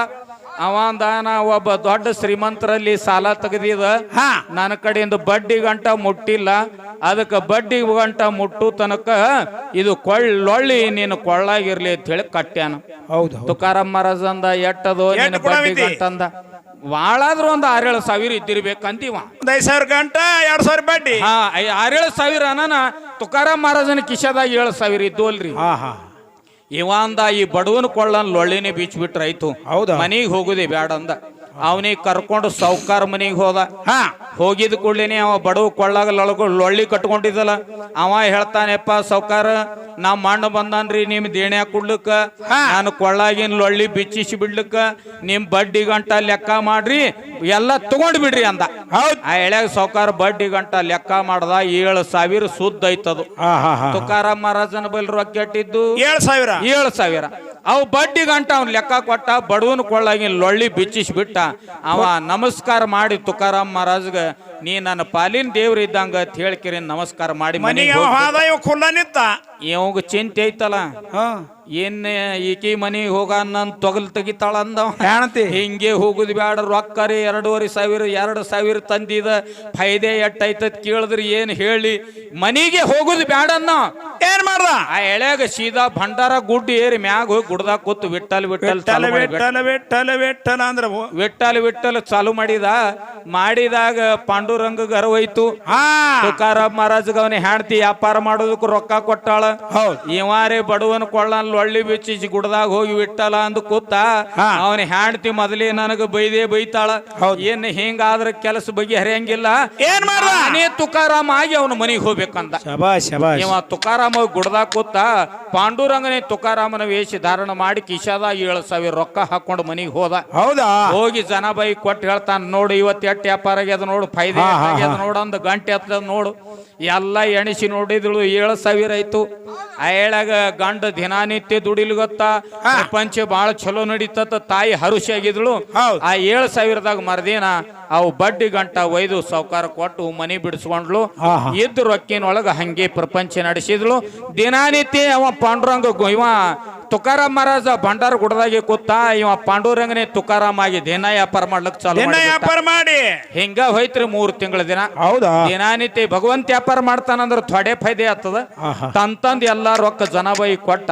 ಅವ ಅಂದ ನಾ ಒಬ್ಬ ದೊಡ್ಡ ಶ್ರೀಮಂತರಲ್ಲಿ ಸಾಲ ತೆಗೆದಿದ. ಹಾ. ನನ್ನ ಕಡೆಯಿಂದ ಬಡ್ಡಿ ಗಂಟ ಮುಟ್ಟಿಲ್ಲ. ಅದಕ್ಕೆ ಬಡ್ಡಿ ಗಂಟ ಮುಟ್ಟು ತನಕ ಇದು ಕೊಳ್ಳೊಳ್ಳಿ ನೀನು ಕೊಳ್ಳಾಗಿರ್ಲಿ ಅಂತ ಹೇಳಿ ಕಟ್ಟ್ಯಾನ. ಹೌದು ತುಕಾರಮ್ಮ ತುಕಾರಾಮ್ ಮಹಾರಾಜ್ ಅಂದ ಎಟ್ಟದು ನಿನ್ನ ಬಡ್ಡಿ ಗಂಟಂದ ಗಂಟ ಅಂದ. ಭಾಳಾದ್ರೂ ಒಂದು ಆರೇಳು ಸಾವಿರ ಇದ್ದಿರ್ಬೇಕಂತೀವ. ಒಂದು ಐದು ಸಾವಿರ ಗಂಟ ಎರಡು ಸಾವಿರ ಬಡ್ಡಿ. ಹಾ ಐ- ಆರೇಳು ಸಾವಿರ ಅನ್ನ ತುಕಾರಾಮ್ ಮಹಾರಾಜನ ಕಿಶಾದಾಗ ಏಳು ಸಾವಿರ ಇದ್ದು ಅಲ್ರಿ ಹಾ ಹಾ. ಇವ ಅಂದ ಈ ಬಡವನ ಕೊಳ್ಳನ್ ಲೊಳ್ಳಿನೇ ಬೀಚ್ ಬಿಟ್ರೆ ಆಯ್ತು ಹೌದಾ? ಮನೆಗೆ ಹೋಗುದೇ ಬ್ಯಾಡ ಅಂದ ಅವನಿಗೆ ಕರ್ಕೊಂಡು ಸೌಕಾರ ಮನಿಗೆ ಹೋದ. ಹಾ. ಹೋಗಿದ ಕೂಡ್ಲೇನೆ ಅವ ಬಡವ ಕೊಳ್ಳಾಗ ಲಳಗು ಲೊಳ್ಳಿ ಕಟ್ಕೊಂಡಿದ್ದಲ್ಲ. ಅವ ಹೇಳ್ತಾನೆಪ್ಪ ಸೌಕಾರ ನಾ ಮಣ್ಣು ಬಂದಾನ್ರಿ ನಿಮ್ ದೇಣೆ ಕುಡ್ಲಕ್ಕ. ನಾನು ಕೊಳ್ಳಾಗಿನ ಲೊಳ್ಳಿ ಬಿಚ್ಚಿಸಿ ಬಿಡ್ಲಕ್ಕ. ನಿಮ್ ಬಡ್ಡಿ ಗಂಟ ಲೆಕ್ಕ ಮಾಡ್ರಿ ಎಲ್ಲ ತಗೊಂಡ್ ಬಿಡ್ರಿ ಅಂದ. ಆ ಎಳ್ಯಾಗ ಸೌಕಾರ ಬಡ್ಡಿ ಗಂಟ ಲೆಕ್ಕ ಮಾಡ್ದ ಏಳು ಸಾವಿರ ಸುದ್ದ ಐತದು. ತುಕಾರಾಮ್ ಮಹಾರಾಜನ ಬಲ್ ರೊಕ್ಕ ಇಟ್ಟಿದ್ದು ಏಳು ಸಾವಿರ. ಏಳು ಸಾವಿರ. ಅವು ಬಡ್ಡಿ ಗಂಟ ಅವ್ನ ಲೆಕ್ಕ ಕೊಟ್ಟ ಬಡವನ ಕೊಳ್ಳಾಗಿ ಲೊಳ್ಳಿ ಬಿಚ್ಚಿಸ್ಬಿಟ್ಟ. ಅವ ನಮಸ್ಕಾರ ಮಾಡಿ ತುಕಾರಾಮ್ ಮಹಾರಾಜ್ಗ ನೀ ನನ್ನ ಪಾಲಿನ ದೇವ್ರ ಇದ್ದಂಗ ಅಂತ ಹೇಳ್ಕಿರಿ ನಮಸ್ಕಾರ ಮಾಡಿ ಮನಿಗೆ ಹಾದ ಇವಾಗ ಚಿಂತೆ ಐತಲ್ಲ? ಹಾ. ಏನ್ ಈಕಿ ಮನಿ ಹೋಗ ನನ್ ತೊಗಲ್ ತೆಗಿತಾಳ ಅಂದವ ಹೆಣತಿ. ಹಿಂಗೆ ಹೋಗುದು ಬ್ಯಾಡ ರೊಕ್ಕ ರೀ ಎರಡೂವರೆ ಸಾವಿರ ಎರಡು ಸಾವಿರ ತಂದಿದ ಫೈದೆ ಎಟ್ಟೈತದ್ ಕೇಳಿದ್ರಿ ಏನ್ ಹೇಳಿ ಮನಿಗೆ ಹೋಗುದು ಬ್ಯಾಡ ಅನ್ನೋ. ಏನ್ ಮಾಡ್ದ? ಆ ಎಳೆಗ ಸೀದಾ ಭಂಡಾರ ಗುಡ್ಡು ಏರಿ ಮ್ಯಾಗ ಹೋಗಿ ಗುಡ್ದಾಗ ಕೂತು ವಿಟ್ಟಲ್ ವಿಟ್ಟಲ್ ವಿಟ್ಟಲ್ ವಿಟ್ಟಲ್ ಅಂದ್ರ. ವಿಟ್ಟಲ್ ವಿಟ್ಟಲ್ ಚಾಲು ಮಾಡಿದ. ಮಾಡಿದಾಗ ಪಾಂಡುರಂಗ ಗರವಾಯ್ತು ಹಾ. ತುಕಾರಾಮ್ ಮಹಾರಾಜ್ ಅವನ ಹೆಂಡತಿ ವ್ಯಾಪಾರ ಮಾಡೋದಕ್ಕೂ ರೊಕ್ಕ ಕೊಟ್ಟಾಳ. ಇವಾರೇ ಬಡವನ ಕೊಳ್ಳ ಹಲ್ಲು ಒಳ್ಳಿ ಬಿಚ್ಚಿ ಗುಡ್ದಾಗ ಹೋಗಿ ಬಿಟ್ಟಲ್ಲ ಅಂದ ಕೂತ. ಅವನ ಹೆಂಡತಿ ಮೊದಲೇ ನನಗ ಬೈದೇ ಬೈತಾಳ. ಹೌದು. ಏನ್ ಹಿಂಗಾದ್ರ ಕೆಲಸ ಬಗ್ಗೆ ಹರಿಯಂಗಿಲ್ಲ ಏನ್ ಮಾಡೇ ತುಕಾರಾಮ ಆಗಿ ಅವನ ಮನೆಗೆ ಹೋಗ್ಬೇಕಂದ. ಇವ ತುಕಾರಾಮ ಗುಡ್ದಾಗ ಕೂತ ಪಾಂಡುರಂಗನೇ ತುಕಾರಾಮನ ವೇಷ ಧಾರಣ ಮಾಡಿ ಕಿಶಾದಾಗ ಏಳು ಸಾವಿರ ರೊಕ್ಕ ಹಾಕೊಂಡು ಮನೆಗೆ ಹೋದ. ಹೌದಾ? ಹೋಗಿ ಜನ ಬೈ ಕೊಟ್ಟು ಹೇಳ್ತಾನ ನೋಡು ಇವತ್ತು ಎಷ್ಟು ವ್ಯಾಪಾರ ಆಗ್ಯದ ನೋಡು ಫೈದೆ ಆಗ್ಯದ ನೋಡು ಅಂದ ಗಂಟೆ ಹತ್ತದ ನೋಡು. ಎಲ್ಲ ಎಣಿಸಿ ನೋಡಿದಳು ಏಳು ಸಾವಿರ ಆಯ್ತು ಆ ಏಳಾಗ ಗಂಡ ದಿನಾನಿತ್ಯ ದುಡಿಲ್ ಗೊತ್ತಾ. ಪ್ರಪಂಚ ಬಾಳ ಚಲೋ ನಡೀತತ್ತ ತಾಯಿ ಹರುಷಿ ಆಗಿದ್ಳು. ಆ ಏಳು ಸಾವಿರದಾಗ ಮರ್ದಿನ ಅವು ಬಡ್ಡಿ ಗಂಟ ಒಯ್ದು ಸಾವ್ಕಾರ ಕೊಟ್ಟು ಮನಿ ಬಿಡಿಸ್ಕೊಂಡ್ಲು. ಇದ್ದ ರೊಕ್ಕಿನೊಳಗ ಹಂಗೆ ಪ್ರಪಂಚ ನಡೆಸಿದ್ಳು ದಿನಾನಿತ್ಯ ಅವ ಪಾಂಡುರಂಗ ಇವ ತುಕಾರಾಮ್ ಮಹಾರಾಜ ಭಂಡಾರ ಗುಡದಾಗೆ ಕೂತ ಇವ ಪಾಂಡೂರಂಗನೇ ತುಕಾರಾಮ್ ಆಗಿ ದಿನ ವ್ಯಾಪಾರ ಮಾಡ್ಲಕ್ ಚಾಲು ದಿನ ಮಾಡ್ಬಿಟ್ಟ. ವ್ಯಾಪಾರ ಮಾಡಿ. ಹಿಂಗ ಹೋಯ್ತ್ರಿ ಮೂರ್ ತಿಂಗಳ ದಿನ. ಹೌದಾ? ದಿನಾನಿತ್ಯ ಭಗವಂತ ವ್ಯಾಪಾರ ಮಾಡ್ತಾನಂದ್ರ ಥೊಡೆ ಫೈದೆ ಆಗ್ತದ. ಆಹಾ. ತಂತಂದ್ ಎಲ್ಲಾ ರೊಕ್ಕ ಜನ ಬೈ ಕೊಟ್ಟ